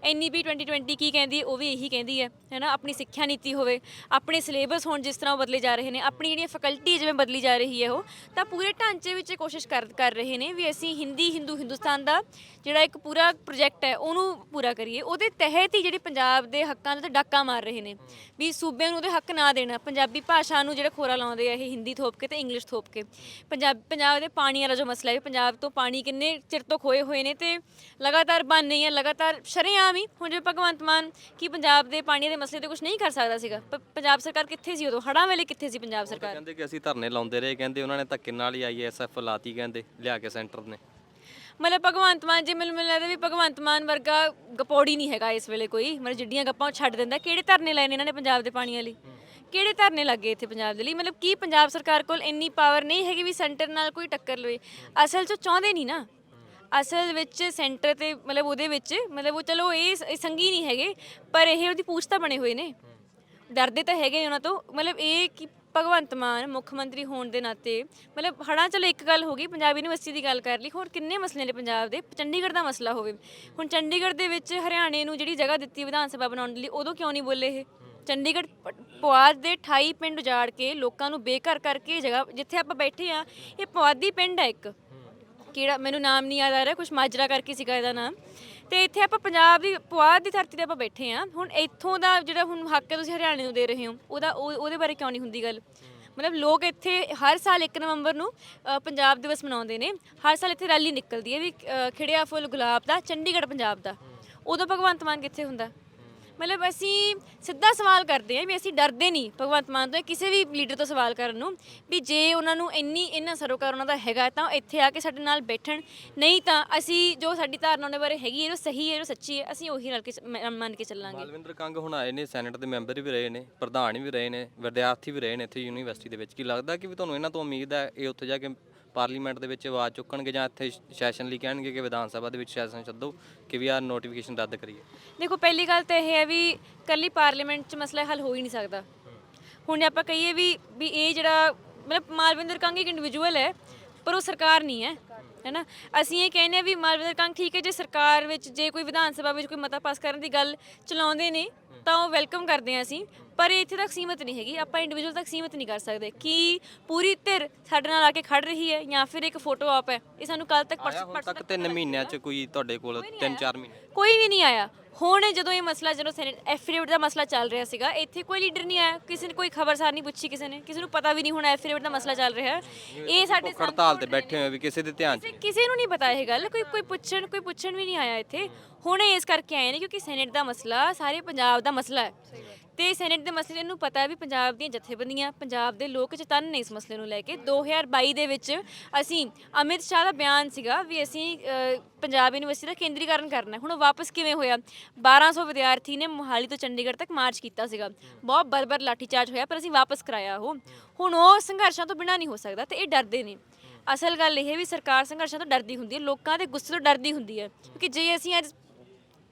Speaker 1: ਐਨਈਪੀ 2020 ਕੀ ਕਹਿੰਦੀ ਹੈ? ਉਹ ਵੀ ਇਹੀ ਕਹਿੰਦੀ ਹੈ, ਹੈਨਾ, ਆਪਣੀ ਸਿੱਖਿਆ ਨੀਤੀ ਹੋਵੇ, ਆਪਣੇ ਸਿਲੇਬਸ ਹੁਣ ਜਿਸ ਤਰ੍ਹਾਂ ਉਹ ਬਦਲੇ ਜਾ ਰਹੇ ਨੇ, ਆਪਣੀ ਜਿਹੜੀਆਂ ਫੈਕਲਟੀ ਜਿਵੇਂ ਬਦਲੀ ਜਾ ਰਹੀ ਹੈ ਉਹ, ਤਾਂ ਪੂਰੇ ਢਾਂਚੇ ਵਿੱਚ ਇਹ ਕੋਸ਼ਿਸ਼ ਕਰ ਕਰ ਰਹੇ ਨੇ ਵੀ ਅਸੀਂ ਹਿੰਦੀ, ਹਿੰਦੂ, ਹਿੰਦੁਸਤਾਨ ਦਾ ਜਿਹੜਾ ਇੱਕ ਪੂਰਾ ਪ੍ਰੋਜੈਕਟ ਹੈ, ਉਹਨੂੰ ਪੂਰਾ ਕਰੀਏ ਉਹਦੇ ਤਹਿਤ ਹੀ ਜਿਹੜੇ ਪੰਜਾਬ ਦੇ ਹੱਕਾਂ ਦੇ ਤੇ ਡਾਕਾ ਮਾਰ ਰਹੇ ਨੇ, ਵੀ ਸੂਬਿਆਂ ਨੂੰ ਉਹਦੇ ਹੱਕ ਨਾ ਦੇਣਾ ਪੰਜਾਬੀ ਭਾਸ਼ਾ ਨੂੰ ਜਿਹੜਾ ਖੋਰਾ ਲਾਉਂਦੇ ਆ, ਇਹ ਹਿੰਦੀ ਥੋਪ ਕੇ ਤੇ ਇੰਗਲਿਸ਼ ਥੋਪ ਕੇ ਪੰਜਾਬ ਪੰਜਾਬ ਦੇ ਪਾਣੀ ਵਾਲਾ ਜੋ ਮਸਲਾ ਹੈ ਪੰਜਾਬ ਤੋਂ ਪਾਣੀ ਕਿੰਨੇ ਚਿਰ ਤੋਂ ਖੋਏ ਹੋਏ ਨੇ ਤੇ ਲਗਾਤਾਰ ਬਣ ਨਹੀਂ ਹੈ ਲਗਾਤਾਰ ਸ਼ਰੇਆਮ ਹੀ ਹੁਣ ਜੇ ਭਗਵੰਤ ਮਾਨ ਕੀ ਪੰਜਾਬ ਦੇ ਪਾਣੀ ਦੇ ਮਸਲੇ ਤੇ ਕੁਝ ਨਹੀਂ ਕਰ ਸਕਦਾ ਸੀਗਾ। ਪ- ਪੰਜਾਬ ਸਰਕਾਰ ਕਿੱਥੇ ਸੀ ਉਦੋਂ? ਹੜਾਂ ਵੇਲੇ ਕਿੱਥੇ ਸੀ ਪੰਜਾਬ ਸਰਕਾਰ?
Speaker 4: ਕਹਿੰਦੇ ਕਿ ਅਸੀਂ ਧਰਨੇ ਲਾਉਂਦੇ ਰਹੇ ਕਹਿੰਦੇ ਉਹਨਾਂ ਨੇ ਧੱਕੇ ਨਾਲ ਹੀ ਆਈਐਸਐਫ ਲਾਤੀ ਕਹਿੰਦੇ ਲਿਆ ਕੇ ਸੈਂਟਰ ਨੇ।
Speaker 1: ਮਤਲਬ ਭਗਵੰਤ ਮਾਨ ਜੀ ਮੈਨੂੰ ਮੈਨੂੰ ਲੱਗਦਾ ਵੀ ਭਗਵੰਤ ਮਾਨ ਵਰਗਾ ਗਪੌੜੀ ਨਹੀਂ ਹੈਗਾ ਇਸ ਵੇਲੇ ਕੋਈ ਮਤਲਬ ਜਿੱਡੀਆਂ ਗੱਪਾਂ ਉਹ ਛੱਡ ਦਿੰਦਾ ਕਿਹੜੇ ਧਰਨੇ ਲਏ ਨੇ ਇਹਨਾਂ ਨੇ ਪੰਜਾਬ ਦੇ ਪਾਣੀ ਵਾਲੀ ਕਿਹੜੇ ਧਰਨੇ ਲੱਗੇ ਇੱਥੇ ਪੰਜਾਬ ਦੇ ਲਈ? ਮਤਲਬ ਕੀ ਪੰਜਾਬ ਸਰਕਾਰ ਕੋਲ ਇੰਨੀ ਪਾਵਰ ਨਹੀਂ ਹੈਗੀ ਵੀ ਸੈਂਟਰ ਨਾਲ ਕੋਈ ਟੱਕਰ ਲਵੇ? ਅਸਲ 'ਚ ਉਹ ਚਾਹੁੰਦੇ ਨਹੀਂ ਨਾ। ਅਸਲ ਵਿੱਚ ਸੈਂਟਰ ਤੇ ਮਤਲਬ ਉਹਦੇ ਵਿੱਚ, ਮਤਲਬ ਉਹ ਚਲੋ ਇਹ ਸ- ਇਹ ਸੰਗੀ ਨਹੀਂ ਹੈਗੇ, ਪਰ ਇਹ ਉਹਦੀ ਪੂਛ ਤਾਂ ਬਣੇ ਹੋਏ ਨੇ। ਡਰਦੇ ਤਾਂ ਹੈਗੇ ਉਹਨਾਂ ਤੋਂ। ਮਤਲਬ ਇਹ ਕਿ ਭਗਵੰਤ ਮਾਨ ਮੁੱਖ ਮੰਤਰੀ ਹੋਣ ਦੇ ਨਾਤੇ, ਮਤਲਬ ਹੜਾ ਚਲੋ ਇੱਕ ਗੱਲ ਹੋ ਗਈ, ਪੰਜਾਬ ਯੂਨੀਵਰਸਿਟੀ ਦੀ ਗੱਲ ਕਰ ਲਈ, ਹੋਰ ਕਿੰਨੇ ਮਸਲੇ ਨੇ ਪੰਜਾਬ ਦੇ? ਚੰਡੀਗੜ੍ਹ ਦਾ ਮਸਲਾ ਹੋਵੇ। ਹੁਣ ਚੰਡੀਗੜ੍ਹ ਦੇ ਵਿੱਚ ਹਰਿਆਣੇ ਨੂੰ ਜਿਹੜੀ ਜਗ੍ਹਾ ਦਿੱਤੀ ਵਿਧਾਨ ਸਭਾ ਬਣਾਉਣ ਦੇ ਲਈ, ਉਦੋਂ ਕਿਉਂ ਨਹੀਂ ਬੋਲੇ ਇਹ? ਚੰਡੀਗੜ੍ਹ ਪ- ਪੁਆਧ ਦੇ 28 ਪਿੰਡ ਉਜਾੜ ਕੇ ਲੋਕਾਂ ਨੂੰ ਬੇਘਰ ਕਰਕੇ ਇਹ ਜਗ੍ਹਾ, ਜਿੱਥੇ ਆਪਾਂ ਬੈਠੇ ਆ ਇਹ ਪੁਆਧੀ ਪਿੰਡ ਹੈ ਇੱਕ। ਕਿਹੜਾ ਮੈਨੂੰ ਨਾਮ ਨਹੀਂ ਯਾਦ ਆ ਰਿਹਾ ਕੁਝ ਮਾਜਰਾ ਕਰਕੇ ਸੀਗਾ ਇਹਦਾ ਨਾਮ। ਤੇ ਇੱਥੇ ਆਪਾਂ ਪੰਜਾਬ ਦੀ ਪੁਆਧ ਦੀ ਧਰਤੀ ਤੇ ਆਪਾਂ ਬੈਠੇ ਆ ਹੁਣ ਇੱਥੋਂ ਦਾ ਜਿਹੜਾ ਹੁਣ ਹੱਕ ਹੈ ਤੁਸੀਂ ਹਰਿਆਣੇ ਨੂੰ ਦੇ ਰਹੇ ਹੋ ਉਹਦਾ ਉਹ- ਉਹਦੇ ਬਾਰੇ ਕਿਉਂ ਨਹੀਂ ਹੁੰਦੀ ਗੱਲ? ਮਤਲਬ ਲੋਕ ਇੱਥੇ ਹਰ ਸਾਲ 1 ਨਵੰਬਰ ਨੂੰ ਅ, ਪੰਜਾਬ ਦਿਵਸ ਮਨਾਉਂਦੇ ਨੇ। ਹਰ ਸਾਲ ਇੱਥੇ ਰੈਲੀ ਨਿਕਲਦੀ ਹੈ ਵੀ ਅ, ਖਿੜਿਆ ਫੁੱਲ ਗੁਲਾਬ ਦਾ ਚੰਡੀਗੜ੍ਹ ਪੰਜਾਬ ਦਾ। ਉਦੋਂ ਭਗਵੰਤ ਮਾਨ ਕਿੱਥੇ ਹੁੰਦਾ? ਮਤਲਬ ਅਸੀਂ ਸਿੱਧਾ ਸਵਾਲ ਕਰਦੇ ਹਾਂ ਵੀ ਅਸੀਂ ਡਰਦੇ ਨਹੀਂ ਭਗਵੰਤ ਮਾਨ ਤੋਂ ਜਾਂ ਕਿਸੇ ਵੀ ਲੀਡਰ ਤੋਂ ਸਵਾਲ ਕਰਨ ਨੂੰ ਵੀ ਜੇ ਉਹਨਾਂ ਨੂੰ ਇੰਨੀ, ਇੰਨਾ ਸਰੋਕਾਰ ਉਹਨਾਂ ਦਾ ਹੈਗਾ ਤਾਂ ਉਹ ਇੱਥੇ ਆ ਕੇ ਸਾਡੇ ਨਾਲ ਬੈਠਣ। ਨਹੀਂ ਤਾਂ ਅਸੀਂ ਜੋ ਸਾਡੀ ਧਾਰਨਾ ਉਹਨਾਂ ਬਾਰੇ ਹੈਗੀ ਹੈ, ਜੋ ਸਹੀ ਹੈ, ਜੋ ਸੱਚੀ ਹੈ, ਅਸੀਂ ਉਹੀ ਰਲ ਕੇ ਮ- ਮੰਨ ਕੇ ਚੱਲਾਂਗੇ।
Speaker 4: ਮਾਲਵਿੰਦਰ ਕੰਗ ਹੁਣ ਆਏ ਨੇ, ਸੈਨੇਟ ਦੇ ਮੈਂਬਰ ਵੀ ਰਹੇ ਨੇ, ਪ੍ਰਧਾਨ ਵੀ ਰਹੇ ਨੇ, ਵਿਦਿਆਰਥੀ ਵੀ ਰਹੇ ਨੇ ਇੱਥੇ ਯੂਨੀਵਰਸਿਟੀ ਦੇ ਵਿੱਚ। ਕੀ ਲੱਗਦਾ ਕਿ ਵੀ ਤੁਹਾਨੂੰ ਇਹਨਾਂ ਤੋਂ ਉਮੀਦ ਹੈ ਇਹ ਉੱਥੇ ਜਾ ਕੇ ਪਾਰਲੀਮੈਂਟ ਦੇ ਵਿੱਚ ਆਵਾਜ਼ ਚੁੱਕਣਗੇ ਜਾਂ ਇੱਥੇ ਸੈਸ਼ਨ ਲਈ ਕਹਿਣਗੇ ਕਿ ਵਿਧਾਨ ਸਭਾ ਦੇ ਵਿੱਚ ਸੈਸ਼ਨ ਛੱਡੋ ਕਿ ਵੀ ਆਹ ਨੋਟੀਫਿਕੇਸ਼ਨ ਰੱਦ ਕਰੀਏ।
Speaker 1: ਦੇਖੋ, ਪਹਿਲੀ ਗੱਲ ਤਾਂ ਇਹ ਹੈ ਵੀ ਕੱਲੀ ਪਾਰਲੀਮੈਂਟ 'ਚ ਮਸਲਾ ਹੱਲ ਹੋ ਹੀ ਨਹੀਂ ਸਕਦਾ। ਹੁਣ ਆਪਾਂ ਕਹੀਏ ਵੀ ਵੀ ਇਹ ਜਿਹੜਾ ਮਤਲਬ ਮਾਲਵਿੰਦਰ ਕੰਗ ਇੱਕ ਇੰਡੀਵਿਜੂਅਲ ਹੈ, ਪਰ ਉਹ ਸਰਕਾਰ ਨਹੀਂ ਹੈ, ਹੈਨਾ? ਅਸੀਂ ਇਹ ਕਹਿੰਦੇ ਆ ਵੀ ਮਾਲਵਿੰਦਰ ਕੰਗ ਠੀਕ ਹੈ, ਜੇ ਸਰਕਾਰ ਵਿੱਚ, ਜੇ ਕੋਈ ਵਿਧਾਨ ਸਭਾ ਵਿੱਚ ਕੋਈ ਮਤਾ ਪਾਸ ਕਰਨ ਦੀ ਗੱਲ ਚਲਾਉਂਦੇ ਨੇ ਤਾਂ ਉਹ ਵੈਲਕਮ ਕਰਦੇ ਆ ਅਸੀਂ ਪਰ ਇਹ ਇੱਥੇ ਤੱਕ ਸੀਮਤ ਨਹੀਂ ਹੈਗੀ ਆਪਾਂ ਇੰਡੀਵਿਜੂਅਲ ਤੱਕ ਸੀਮਤ ਨਹੀਂ ਕਰ ਸਕਦੇ ਕਿ ਪੂਰੀ ਧਿਰ ਸਾਡੇ ਨਾਲ ਆ ਕੇ ਖੜ ਰਹੀ ਹੈ ਜਾਂ ਫਿਰ ਇੱਕ ਫੋਟੋ ਆਪ ਹੈ ਇਹ ਸਾਨੂੰ ਕੱਲ ਤੱਕ ਪਰਸੋਂ
Speaker 4: ਤੱਕ 3 ਮਹੀਨਿਆਂ 'ਚ ਕੋਈ ਤੁਹਾਡੇ ਕੋਲ 3-4 ਮਹੀਨੇ?
Speaker 1: ਕੋਈ ਵੀ ਨਹੀਂ ਆਇਆ। ਹੁਣ ਜਦੋਂ ਇਹ ਮਸਲਾ ਜਦੋਂ ਸੈਨੇਟ ਐਫੀਡੇਵਿਟ ਦਾ ਮਸਲਾ ਚੱਲ ਰਿਹਾ ਸੀਗਾ ਇੱਥੇ ਕੋਈ ਲੀਡਰ ਨਹੀਂ ਆਇਆ ਕਿਸੇ ਨੇ ਕੋਈ ਖਬਰਸਾਰ ਨਹੀਂ ਪੁੱਛੀ ਕਿਸੇ ਨੇ ਕਿਸੇ ਨੂੰ ਪਤਾ ਵੀ ਨਹੀਂ ਹੁਣ ਐਫੀਡੇਵਿਟ ਦਾ ਮਸਲਾ ਚੱਲ ਰਿਹਾ। ਹੈ ਇਹ ਸਾਡੇ
Speaker 4: ਭੁੱਖ ਹੜਤਾਲ ਤੇ ਬੈਠੇ ਹੋਏ ਵੀ ਕਿਸੇ ਦੇ ਧਿਆਨ 'ਚ
Speaker 1: ਕਿਸੇ ਕਿਸੇ ਨੂੰ ਨਹੀਂ ਪਤਾ ਇਹ ਗੱਲ ਕੋਈ ਕੋਈ ਪੁੱਛਣ ਕੋਈ ਪੁੱਛਣ ਵੀ ਨਹੀਂ ਆਇਆ ਇੱਥੇ। ਹੁਣ ਇਹ ਇਸ ਕਰਕੇ ਆਏ ਨੇ ਕਿਉਂਕਿ ਸੈਨੇਟ ਦਾ ਮਸਲਾ ਸਾਰੇ ਪੰਜਾਬ ਦਾ ਮਸਲਾ ਹੈ। ਤੇ ਸੈਨੇਟ ਦੇ ਮਸਲੇ ਨੂੰ ਪਤਾ ਵੀ ਪੰਜਾਬ ਦੀਆਂ ਜਥੇਬੰਦੀਆਂ, ਪੰਜਾਬ ਦੇ ਲੋਕ ਚਤਨ ਨੇ ਇਸ ਮਸਲੇ ਨੂੰ ਲੈ ਕੇ। 2022 ਦੇ ਵਿੱਚ ਅਸੀਂ ਅਮਿਤ ਸ਼ਾਹ ਦਾ ਬਿਆਨ ਸੀਗਾ ਵੀ ਅਸੀਂ ਪੰਜਾਬ ਯੂਨੀਵਰਸਿਟੀ ਦਾ ਕੇਂਦਰੀਕਰਨ ਕਰਨਾ ਹੁਣ ਉਹ ਵਾਪਸ ਕਿਵੇਂ ਹੋਇਆ? 1200 ਵਿਦਿਆਰਥੀ ਨੇ ਮੋਹਾਲੀ ਤੋਂ ਚੰਡੀਗੜ੍ਹ ਤੱਕ ਮਾਰਚ ਕੀਤਾ ਸੀਗਾ। ਬਹੁਤ ਬਰਬਰ ਲਾਠੀਚਾਰਜ ਹੋਇਆ, ਪਰ ਅਸੀਂ ਵਾਪਸ ਕਰਾਇਆ ਉਹ। ਹੁਣ ਉਹ ਸੰਘਰਸ਼ਾਂ ਤੋਂ ਬਿਨਾਂ ਨਹੀਂ ਹੋ ਸਕਦਾ ਤੇ ਇਹ ਡਰਦੇ ਨੇ। ਅਸਲ ਗੱਲ ਇਹ ਹੈ ਵੀ ਸਰਕਾਰ ਸੰਘਰਸ਼ਾਂ ਤੋਂ ਡਰਦੀ ਹੁੰਦੀ ਹੈ, ਲੋਕਾਂ ਦੇ ਗੁੱਸੇ ਤੋਂ ਡਰਦੀ ਹੁੰਦੀ ਹੈ। ਕਿਉਂਕਿ ਜੇ ਅਸੀਂ ਅੱਜ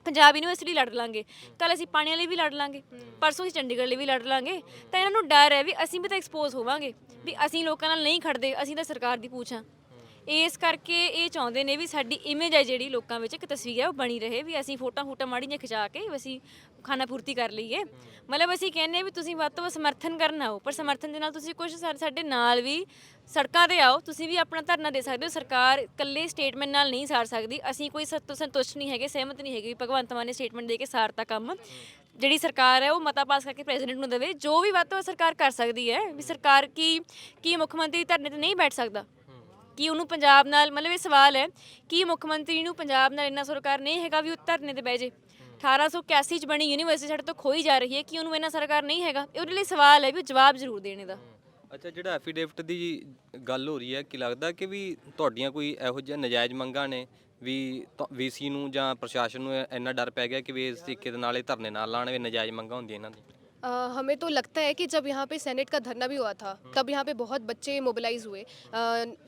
Speaker 1: ਪੰਜਾਬ ਯੂਨੀਵਰਸਿਟੀ ਲੜ ਲਾਂਗੇ ਕੱਲ ਅਸੀਂ ਪਾਣੀ ਲਈ ਵੀ ਲੜ ਲਾਂਗੇ, ਪਰਸੋਂ ਅਸੀਂ ਚੰਡੀਗੜ੍ਹ ਲਈ ਵੀ ਲੜ ਲਾਂਗੇ, ਤਾਂ ਇਹਨਾਂ ਨੂੰ ਡਰ ਹੈ ਵੀ ਅਸੀਂ ਵੀ ਤਾਂ ਐਕਸਪੋਜ਼ ਹੋਵਾਂਗੇ, ਵੀ ਅਸੀਂ ਲੋਕਾਂ ਨਾਲ ਨਹੀਂ ਖੜਦੇ, ਅਸੀਂ ਤਾਂ ਸਰਕਾਰ ਦੀ ਪੂਛ ਹਾਂ। ਇਸ ਕਰਕੇ ਇਹ ਚਾਹੁੰਦੇ ਨੇ ਵੀ ਸਾਡੀ ਇਮੇਜ ਹੈ ਜਿਹੜੀ ਲੋਕਾਂ ਵਿੱਚ ਇੱਕ ਤਸਵੀਰ ਹੈ, ਉਹ ਬਣੀ ਰਹੇ ਵੀ ਅਸੀਂ ਫੋਟੋਆਂ ਫੋਟੋਆਂ ਮਾੜੀਆਂ ਖਿਚਾ ਕੇ ਵੀ ਅਸੀਂ ਖਾਣਾ ਪੂਰਤੀ ਕਰ ਲਈਏ। ਮਤਲਬ ਅਸੀਂ ਕਹਿੰਦੇ ਹਾਂ ਵੀ ਤੁਸੀਂ ਵੱਧ ਤੋਂ ਵੱਧ ਸਮਰਥਨ ਕਰਨ ਆਓ, ਪਰ ਸਮਰਥਨ ਦੇ ਨਾਲ ਤੁਸੀਂ ਕੁਝ ਸਾਡੇ ਨਾਲ ਵੀ ਸੜਕਾਂ ਤੇ ਆਓ, ਤੁਸੀਂ ਵੀ ਆਪਣਾ ਧਰਨਾ ਦੇ ਸਕਦੇ ਹੋ। ਸਰਕਾਰ ਇਕੱਲੇ ਸਟੇਟਮੈਂਟ ਨਾਲ ਨਹੀਂ ਸਾਰ ਸਕਦੀ, ਅਸੀਂ ਕੋਈ ਸਤ- ਸੰਤੁਸ਼ਟ ਨਹੀਂ ਹੈਗੇ, ਸਹਿਮਤ ਨਹੀਂ ਹੈਗੇ ਵੀ ਭਗਵੰਤ ਮਾਨ ਨੇ ਸਟੇਟਮੈਂਟ ਦੇ ਕੇ ਸਾਰਤਾ ਕੰਮ। ਜਿਹੜੀ ਸਰਕਾਰ ਹੈ, ਉਹ ਮਤਾ ਪਾਸ ਕਰਕੇ ਪ੍ਰੈਜ਼ੀਡੈਂਟ ਨੂੰ ਦੇਵੇ, ਜੋ ਵੀ ਵੱਧ ਤੋਂ ਵੱਧ ਸਰਕਾਰ ਕਰ ਸਕਦੀ ਹੈ, ਵੀ ਸਰਕਾਰ ਕੀ ਕੀ ਮੁੱਖ ਮੰਤਰੀ ਧਰਨੇ ਤੇ ਨਹੀਂ ਬੈਠ ਸਕਦਾ। ਕਿ ਉਹਨੂੰ ਪੰਜਾਬ ਨਾਲ, ਮਤਲਬ ਇਹ ਸਵਾਲ ਹੈ ਕਿ ਮੁੱਖ ਮੰਤਰੀ ਨੂੰ ਪੰਜਾਬ ਨਾਲ ਇੰਨਾ ਸਰਕਾਰ ਨਹੀਂ ਹੈਗਾ ਵੀ ਉਹ ਧਰਨੇ ਤੇ ਬਹਿ ਜੇ। 1881 ਚ ਬਣੀ ਯੂਨੀਵਰਸਿਟੀ ਸਾਡੇ ਤੋਂ ਖੋਈ ਜਾ ਰਹੀ ਹੈ ਕਿ ਉਹਨੂੰ ਇੰਨਾ ਸਰਕਾਰ ਨਹੀਂ ਹੈਗਾ? ਇਹ ਉਹਦੇ ਲਈ ਸਵਾਲ ਹੈ ਵੀ ਉਹ ਜਵਾਬ ਜ਼ਰੂਰ ਦੇਣੇ ਦਾ
Speaker 4: ਅੱਛਾ, ਜਿਹੜਾ ਐਫੀਡੇਵਿਟ ਦੀ ਗੱਲ ਹੋ ਰਹੀ ਹੈ, ਕਿ ਲੱਗਦਾ ਕਿ ਵੀ ਤੁਹਾਡੀਆਂ ਕੋਈ ਇਹੋ ਜਿਹੀਆਂ ਨਜਾਇਜ਼ ਮੰਗਾਂ ਨੇ ਵੀ ਵੀਸੀ ਨੂੰ ਜਾਂ ਪ੍ਰਸ਼ਾਸਨ ਨੂੰ ਇੰਨਾ ਡਰ ਪੈ ਗਿਆ ਕਿ ਵੀ ਇਸ ਤਰੀਕੇ ਦੇ ਨਾਲ ਇਹ ਧਰਨੇ ਨਾਲ ਲਾਣ ਨਜਾਇਜ਼ ਮੰਗਾਂ ਹੁੰਦੀਆਂ ਇਹਨਾਂ ਦੀ
Speaker 2: अ, हमें तो लगता है कि जब यहाँ पे सेनेट का धरना भी हुआ था तब यहाँ पे बहुत बच्चे मोबिलाइज हुए अ,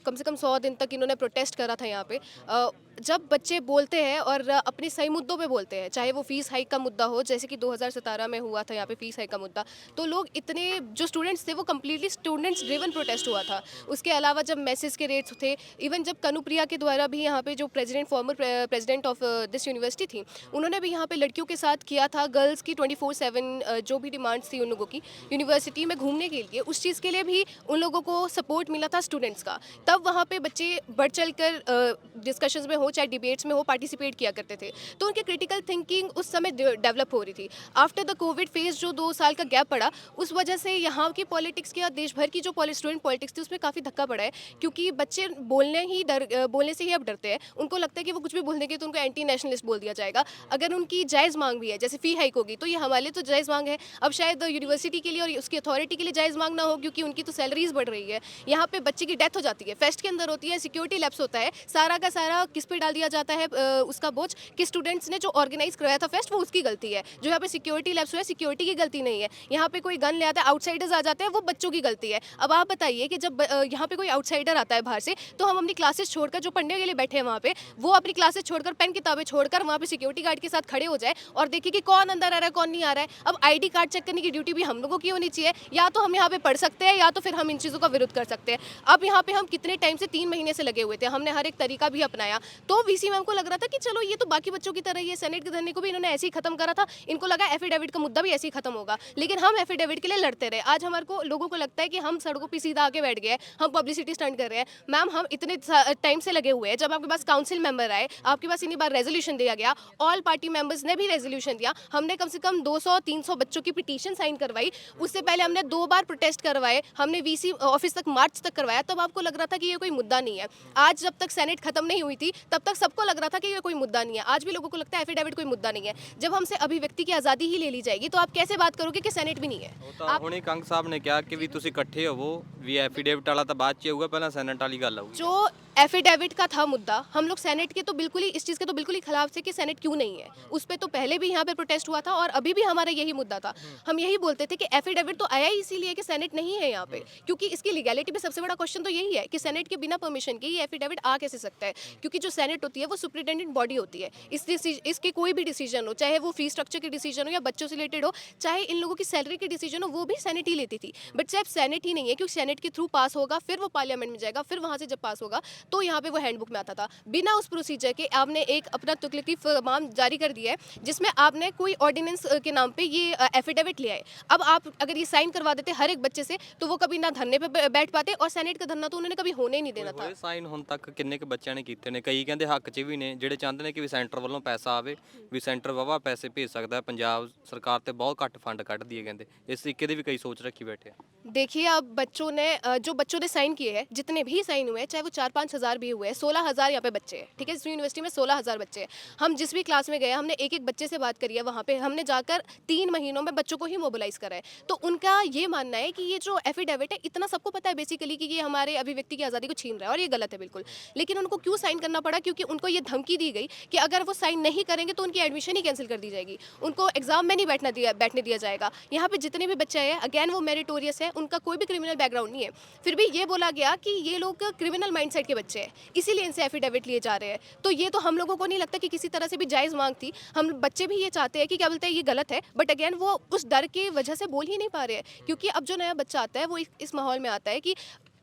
Speaker 2: कम से कम सौ दिन तक इन्होंने प्रोटेस्ट करा था यहाँ पे अ, जब बच्चे बोलते हैं और अपने सही मुद्दों पे बोलते हैं, चाहे वो फ़ीस हाइक का मुद्दा हो, जैसे कि 2017 में हुआ था, यहाँ पे फ़ीस हाइक का मुद्दा तो लोग इतने, जो स्टूडेंट्स थे वो कम्प्लीटली स्टूडेंट्स ड्रिवन प्रोटेस्ट हुआ था। उसके अलावा जब मैसेज के रेट्स थे इवन जब कनुप्रिया के द्वारा भी यहाँ पे जो president former president of this university थी, उन्होंने भी यहाँ पे लड़कियों के साथ किया था गर्ल्स की ट्वेंटी फोर सेवन जो भी डिमांड्स थी उन लोगों की यूनिवर्सिटी में घूमने के लिए, उस चीज़ के लिए भी उन लोगों को सपोर्ट मिला था स्टूडेंट्स का। तब वहाँ पे बच्चे बढ़ चढ़ कर डिस्कशंस में हो चाहे डिबेट्स में हो पार्टिसिपेट किया करते थे। तो उनकी क्रिटिकल थिंकिंग उस समय डेवलप हो रही थी। आफ्टर द कोविड फ़ेज़ जो दो साल का गैप पड़ा, उस वजह से यहाँ की पॉलिटिक्स की या देश भर की जो स्टूडेंट पॉलिटिक्स थी, उसमें काफ़ी धक्का पड़ा है। क्योंकि बच्चे बोलने ही डर बोलने से ही अब डरते हैं। उनको लगता है कि वो कुछ भी बोल देंगे तो उनको एंटी नेशनलिस्ट बोल दिया जाएगा। अगर उनकी जायज़ मांग भी है, जैसे फ़ी हाइक होगी तो ये हमारे लिए तो जायज़ मांग है। अब शायद यूनिवर्सिटी के लिए और उसकी अथॉरिटी के लिए जायज़ मांग ना हो, क्योंकि उनकी तो सैलरीज बढ़ रही है। यहाँ पे बच्चे की डेथ हो जाती है। फेस्ट के अंदर होती है सिक्योरिटी लैप्स होता है। सारा का सारा किस पे डाल दिया जाता है उसका बोझ कि स्टूडेंट्स ने जो ऑर्गेनाइज करवाया था फेस्ट वो उसकी गलती है। जो यहाँ पे सिक्योरिटी लैप्स हुआ है सिक्योरिटी की गलती नहीं है। यहाँ पे कोई गन ले आता है आउटसाइडर्स आ जाते हैं, वो बच्चों की गलती है। अब आप बताइए कि जब यहाँ पे कोई आउटसाइडर आता है बाहर से तो हम अपनी क्लासेस छोड़कर जो पढ़ने के लिए बैठे हैं वहाँ पे, वो अपनी क्लासेस छोड़कर पेन किताबें छोड़कर वहाँ पे सिक्योरिटी गार्ड के साथ खड़े हो जाए और देखिए कि कौन अंदर आ रहा है, कौन नहीं आ रहा है। अब आईडी कार्ड चेक करने की ड्यूटी भी हम लोगों की होनी चाहिए। या तो हम यहाँ पे पढ़ सकते हैं, या तो फिर हम इन चीज़ों का विरोध कर सकते हैं। अब यहाँ पे हम कितने टाइम से तीन महीने से लगे हुए थे, हमने हर एक तरीका भी अपनाया। तो वीसी मैम को लग रहा था कि चलो ये तो बाकी बच्चों की तरह है सेनेट के धरने को भी इन्होंने ऐसे ही खत्म करा था। इनको लगा एफिडेविट का मुद्दा भी ऐसे ही खत्म होगा। लेकिन हम एफिडेविट के लिए लड़ते रहे। आज हमारे को लोगों को लगता है कि हम सड़कों पर सीधा आके बैठ गए हम पब्लिसिटी स्टंट कर रहे हैं। मैम हम इतने टाइम से लगे हुए हैं। जब आपके पास काउंसिल मेंबर आए, आपके पास इन्हीं बार रेजोल्यूशन दिया गया ऑल पार्टी मेंबर्स ने भी रेजोल्यूशन दिया। हमने कम से कम 200 300 बच्चों की पिटीशन साइन करवाई। उससे पहले हमने दो बार प्रोटेस्ट करवाए। हमने वीसी ऑफ़िस तक मार्च तक करवाया। तब आपको लग रहा था कि ये कोई मुद्दा नहीं है। आज जब तक सेनेट खत्म नहीं हुई थी तब तक सबको लग रहा था कि ये कोई मुद्दा नहीं है आज भी लोगों को लगता है एफिडेविट कोई मुद्दा नहीं है जब हमसे अभिव्यक्ति की आज़ादी ही ले ली जाएगी तो आप कैसे बात करोगे कि सेनेट भी नहीं है
Speaker 4: ਉਹ ਤਾਂ ਹੁਣੇ ਕੰਗ ਸਾਹਿਬ ਨੇ ਕਿਹਾ ਕਿ ਵੀ ਤੁਸੀਂ ਇਕੱਠੇ ਹੋਵੋ ਵੀ ਐਫੀਡੇਵਿਟ ਵਾਲਾ ਤਾਂ ਬਾਅਦ ਚ ਆਊਗਾ ਪਹਿਲਾਂ ਸੈਨੇਟ वाली ਗੱਲ ਆਊਗੀ
Speaker 2: जो एफिडेविट का था मुद्दा। हम लोग सेनेट के तो बिल्कुल ही, इस चीज़ के तो बिल्कुल ही खिलाफ थे कि सेनेट क्यों नहीं है। उस पर तो पहले भी यहाँ पे प्रोटेस्ट हुआ था और अभी भी हमारा यही मुद्दा था। हम यही बोलते थे कि एफिडेविट तो आया ही इसीलिए कि सेनेट नहीं है यहाँ पे। क्योंकि इसकी लीगैलिटी में सबसे बड़ा क्वेश्चन तो यही है कि सेनेट के बिना परमिशन के ये एफिडेविट आ कैसे सकता है? क्योंकि जो सेनेट होती है, वो सुप्रिटेंडेंट बॉडी होती है। इस इसके कोई भी डिसीज़न हो, चाहे वो फ़ी स्ट्रक्चर की डिसीज़न हो या बच्चों से रिलेटेड हो, चाहे इन लोगों की सैलरी की डिसीज़न हो, वो भी सेनेट ही लेती थी। बट सिर्फ़ सेनेट ही नहीं है, क्योंकि सेनेट के थ्रू पास होगा, फिर वो पार्लियामेंट में जाएगा, फिर वहाँ से जब पास होगा तो यहाँ पे वो हैंडबुक में आता था बिना उस प्रोसीजर के आपने एक अपना तुगलकी फरमान जारी कर दिया है जिसमें आपने कोई ऑर्डिनेंस के नाम पे ये एफिडेविट ले आए अब आप अगर ये साइन करवा देते हर एक बच्चे से तो वो कभी ना धरने पे बै- बैठ पाते और सेनेट का धरना तो उन्होंने कभी होने ही नहीं देना था
Speaker 4: ਹੋਏ ਸਾਈਨ ਹੁਣ ਤੱਕ ਕਿੰਨੇ ਕੁ ਬੱਚਿਆਂ ਨੇ ਕੀਤੇ ਨੇ ਕਈ ਕਹਿੰਦੇ ਹੱਕ 'ਚ ਵੀ ਨੇ ਜਿਹੜੇ ਚਾਹੁੰਦੇ ਨੇ ਕਿ ਵੀ ਸੈਂਟਰ ਵੱਲੋਂ ਪੈਸਾ ਆਵੇ ਵੀ ਸੈਂਟਰ ਵਾਵਾ ਪੈਸੇ ਭੇਜ ਸਕਦਾ ਹੈ, ਪੰਜਾਬ ਸਰਕਾਰ ਤੇ ਬਹੁਤ ਘੱਟ ਫੰਡ ਕੱਢਦੀ ਹੈ ਕਹਿੰਦੇ ਇਸ ਤਰੀਕੇ ਦੀ ਵੀ ਕਈ ਸੋਚ ਰੱਖੀ ਬੈਠੇ ਆ
Speaker 2: देखिए अब बच्चों ने अ, जो बच्चों ने साइन किए हैं जितने भी साइन हुए हैं चाहे वो चार पाँच हज़ार भी हुए, सोलह हज़ार यहाँ पे बच्चे हैं, ठीक है? इस यूनिवर्सिटी में सोलह हज़ार बच्चे हैं। हम जिस भी क्लास में गए, हमने एक एक बच्चे से बात करी है वहाँ पे, हमने जाकर तीन महीनों में बच्चों को ही मोबिलाइज करा है। तो उनका ये मानना है कि ये जो एफिडेविट है, इतना सबको पता है बेसिकली कि ये हमारे अभिव्यक्ति की आज़ादी को छीन रहा है, और ये गलत है बिल्कुल। लेकिन उनको क्यों साइन करना पड़ा? क्योंकि उनको ये धमकी दी गई कि अगर वो साइन नहीं करेंगे तो उनकी एडमिशन ही कैंसिल कर दी जाएगी। उनको एग्ज़ाम में नहीं बैठना दिया, बैठने दिया जाएगा। यहाँ पे जितने भी बच्चे हैं अगैन वो मेरिटोरियस है, उनका कोई भी क्रिमिनल बैकग्राउंड नहीं है। फिर भी ये बोला गया कि ये लोग क्रिमिनल माइंडसेट के बच्चे हैं। इसीलिए इनसे एफिडेविट लिए जा रहे हैं। तो ये तो हम लोगों को नहीं लगता कि किसी तरह से भी जायज़ मांग थी। हम बच्चे भी ये चाहते हैं कि क्या बोलते हैं ये गलत है। बट अगेन वो उस डर की वजह से बोल ही नहीं पा रहे हैं। क्योंकि अब जो नया बच्चा आता है वो इस, इस माहौल में आता है कि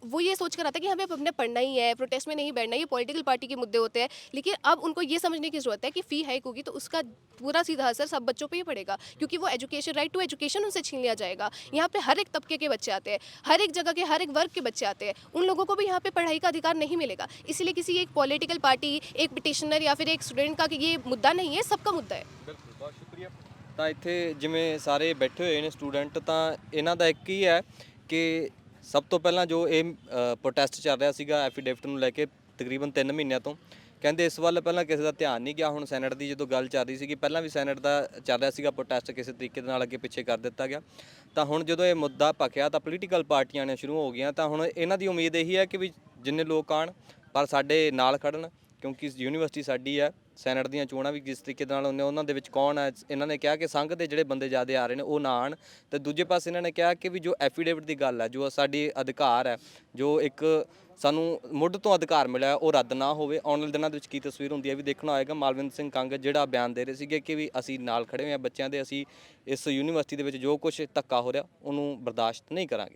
Speaker 2: वो ये सोच कर आता है कि हमें अब अपने पढ़ना ही है प्रोटेस्ट में नहीं बैठना ये पॉलिटिकल पार्टी के मुद्दे होते हैं लेकिन अब उनको ये समझने की ज़रूरत है कि फ़ी हाइक होगी तो उसका पूरा सीधा असर सब बच्चों पे ही पड़ेगा क्योंकि वो एजुकेशन राइट टू एजुकेशन उनसे छीन लिया जाएगा यहाँ पे हर एक तबके के बच्चे आते हैं हर एक जगह के हर एक वर्ग के बच्चे आते हैं उन लोगों को भी यहाँ पे पढ़ाई का अधिकार नहीं मिलेगा इसलिए किसी एक पॉलिटिकल पार्टी एक पिटिशनर या फिर एक स्टूडेंट का कि ये मुद्दा नहीं है सबका मुद्दा है
Speaker 4: ਬਿਲਕੁਲ ਬਹੁਤ ਸ਼ੁਕਰੀਆ ਤਾਂ ਇੱਥੇ ਜਿਵੇਂ ਸਾਰੇ ਬੈਠੇ ਹੋਏ ਨੇ ਸਟੂਡੈਂਟ ਤਾਂ ਇਹਨਾਂ ਦਾ ਇੱਕ ਹੀ ਹੈ ਕਿ ਸਭ ਤੋਂ ਪਹਿਲਾਂ ਜੋ ਇਹ ਪ੍ਰੋਟੈਸਟ ਚੱਲ ਰਿਹਾ ਸੀਗਾ ਐਫੀਡੇਵਿਟ ਨੂੰ ਲੈ ਕੇ ਤਕਰੀਬਨ 3 ਮਹੀਨਿਆਂ ਤੋਂ, ਕਹਿੰਦੇ ਇਸ ਵੱਲ ਪਹਿਲਾਂ ਕਿਸੇ ਦਾ ਧਿਆਨ ਨਹੀਂ ਗਿਆ, ਹੁਣ ਸੈਨੇਟ ਦੀ ਜਦੋਂ ਗੱਲ ਚੱਲ ਰਹੀ ਸੀਗੀ, ਪਹਿਲਾਂ ਵੀ ਸੈਨੇਟ ਦਾ ਚੱਲ ਰਿਹਾ ਸੀਗਾ ਪ੍ਰੋਟੈਸਟ ਕਿਸੇ ਤਰੀਕੇ ਦੇ ਨਾਲ ਅੱਗੇ ਪਿੱਛੇ ਕਰ ਦਿੱਤਾ ਗਿਆ। ਤਾਂ ਹੁਣ ਜਦੋਂ ਇਹ ਮੁੱਦਾ ਭਖਿਆ ਤਾਂ ਪੋਲੀਟੀਕਲ ਪਾਰਟੀਆਂ ਨੇ ਸ਼ੁਰੂ ਹੋ ਗਈਆਂ, ਤਾਂ ਹੁਣ ਇਹਨਾਂ ਦੀ ਉਮੀਦ ਇਹੀ ਹੈ ਕਿ ਵੀ ਜਿੰਨੇ ਲੋਕ ਆਣ ਪਰ ਸਾਡੇ ਨਾਲ ਖੜਨ ਕਿਉਂਕਿ ਯੂਨੀਵਰਸਿਟੀ ਸਾਡੀ ਹੈ ਸੈਨੇਟ ਦੀਆਂ ਚੋਣਾਂ ਵੀ ਜਿਸ ਤਰੀਕੇ ਦੇ ਨਾਲ ਹੁੰਦੀਆਂ, ਉਹਨਾਂ ਦੇ ਵਿੱਚ ਕੌਣ ਹੈ ਇਹਨਾਂ ਨੇ ਕਿਹਾ ਕਿ ਸੰਘ ਦੇ ਜਿਹੜੇ ਬੰਦੇ ਜ਼ਿਆਦਾ ਆ ਰਹੇ ਨੇ, ਉਹ ਨਾ ਆਣ ਤੇ ਦੂਜੇ ਪਾਸੇ ਇਹਨਾਂ ਨੇ ਕਿਹਾ ਕਿ ਵੀ ਜੋ ਐਫੀਡੇਵਿਟ ਦੀ ਗੱਲ ਹੈ ਜੋ ਸਾਡੀ ਅਧਿਕਾਰ ਹੈ ਜੋ ਇੱਕ ਸਾਨੂੰ ਮੁੱਢ ਤੋਂ ਅਧਿਕਾਰ ਮਿਲਿਆ, ਉਹ ਰੱਦ ਨਾ ਹੋਵੇ। ਆਉਣ ਵਾਲੇ ਦਿਨਾਂ ਦੇ ਵਿੱਚ ਕੀ ਤਸਵੀਰ ਹੁੰਦੀ ਹੈ ਵੀ ਦੇਖਣਾ ਹੋਏਗਾ। ਮਾਲਵਿੰਦਰ ਸਿੰਘ ਕੰਗ ਜਿਹੜਾ ਬਿਆਨ ਦੇ ਰਹੇ ਸੀਗੇ ਕਿ ਵੀ ਅਸੀਂ ਨਾਲ ਖੜੇ ਹੋਏ ਹਾਂ, ਬੱਚਿਆਂ ਦੇ ਅਸੀਂ ਇਸ ਯੂਨੀਵਰਸਿਟੀ ਦੇ ਵਿੱਚ ਜੋ ਕੁਝ ਧੱਕਾ ਹੋ ਰਿਹਾ, ਉਹਨੂੰ ਬਰਦਾਸ਼ਤ ਨਹੀਂ ਕਰਾਂਗੇ।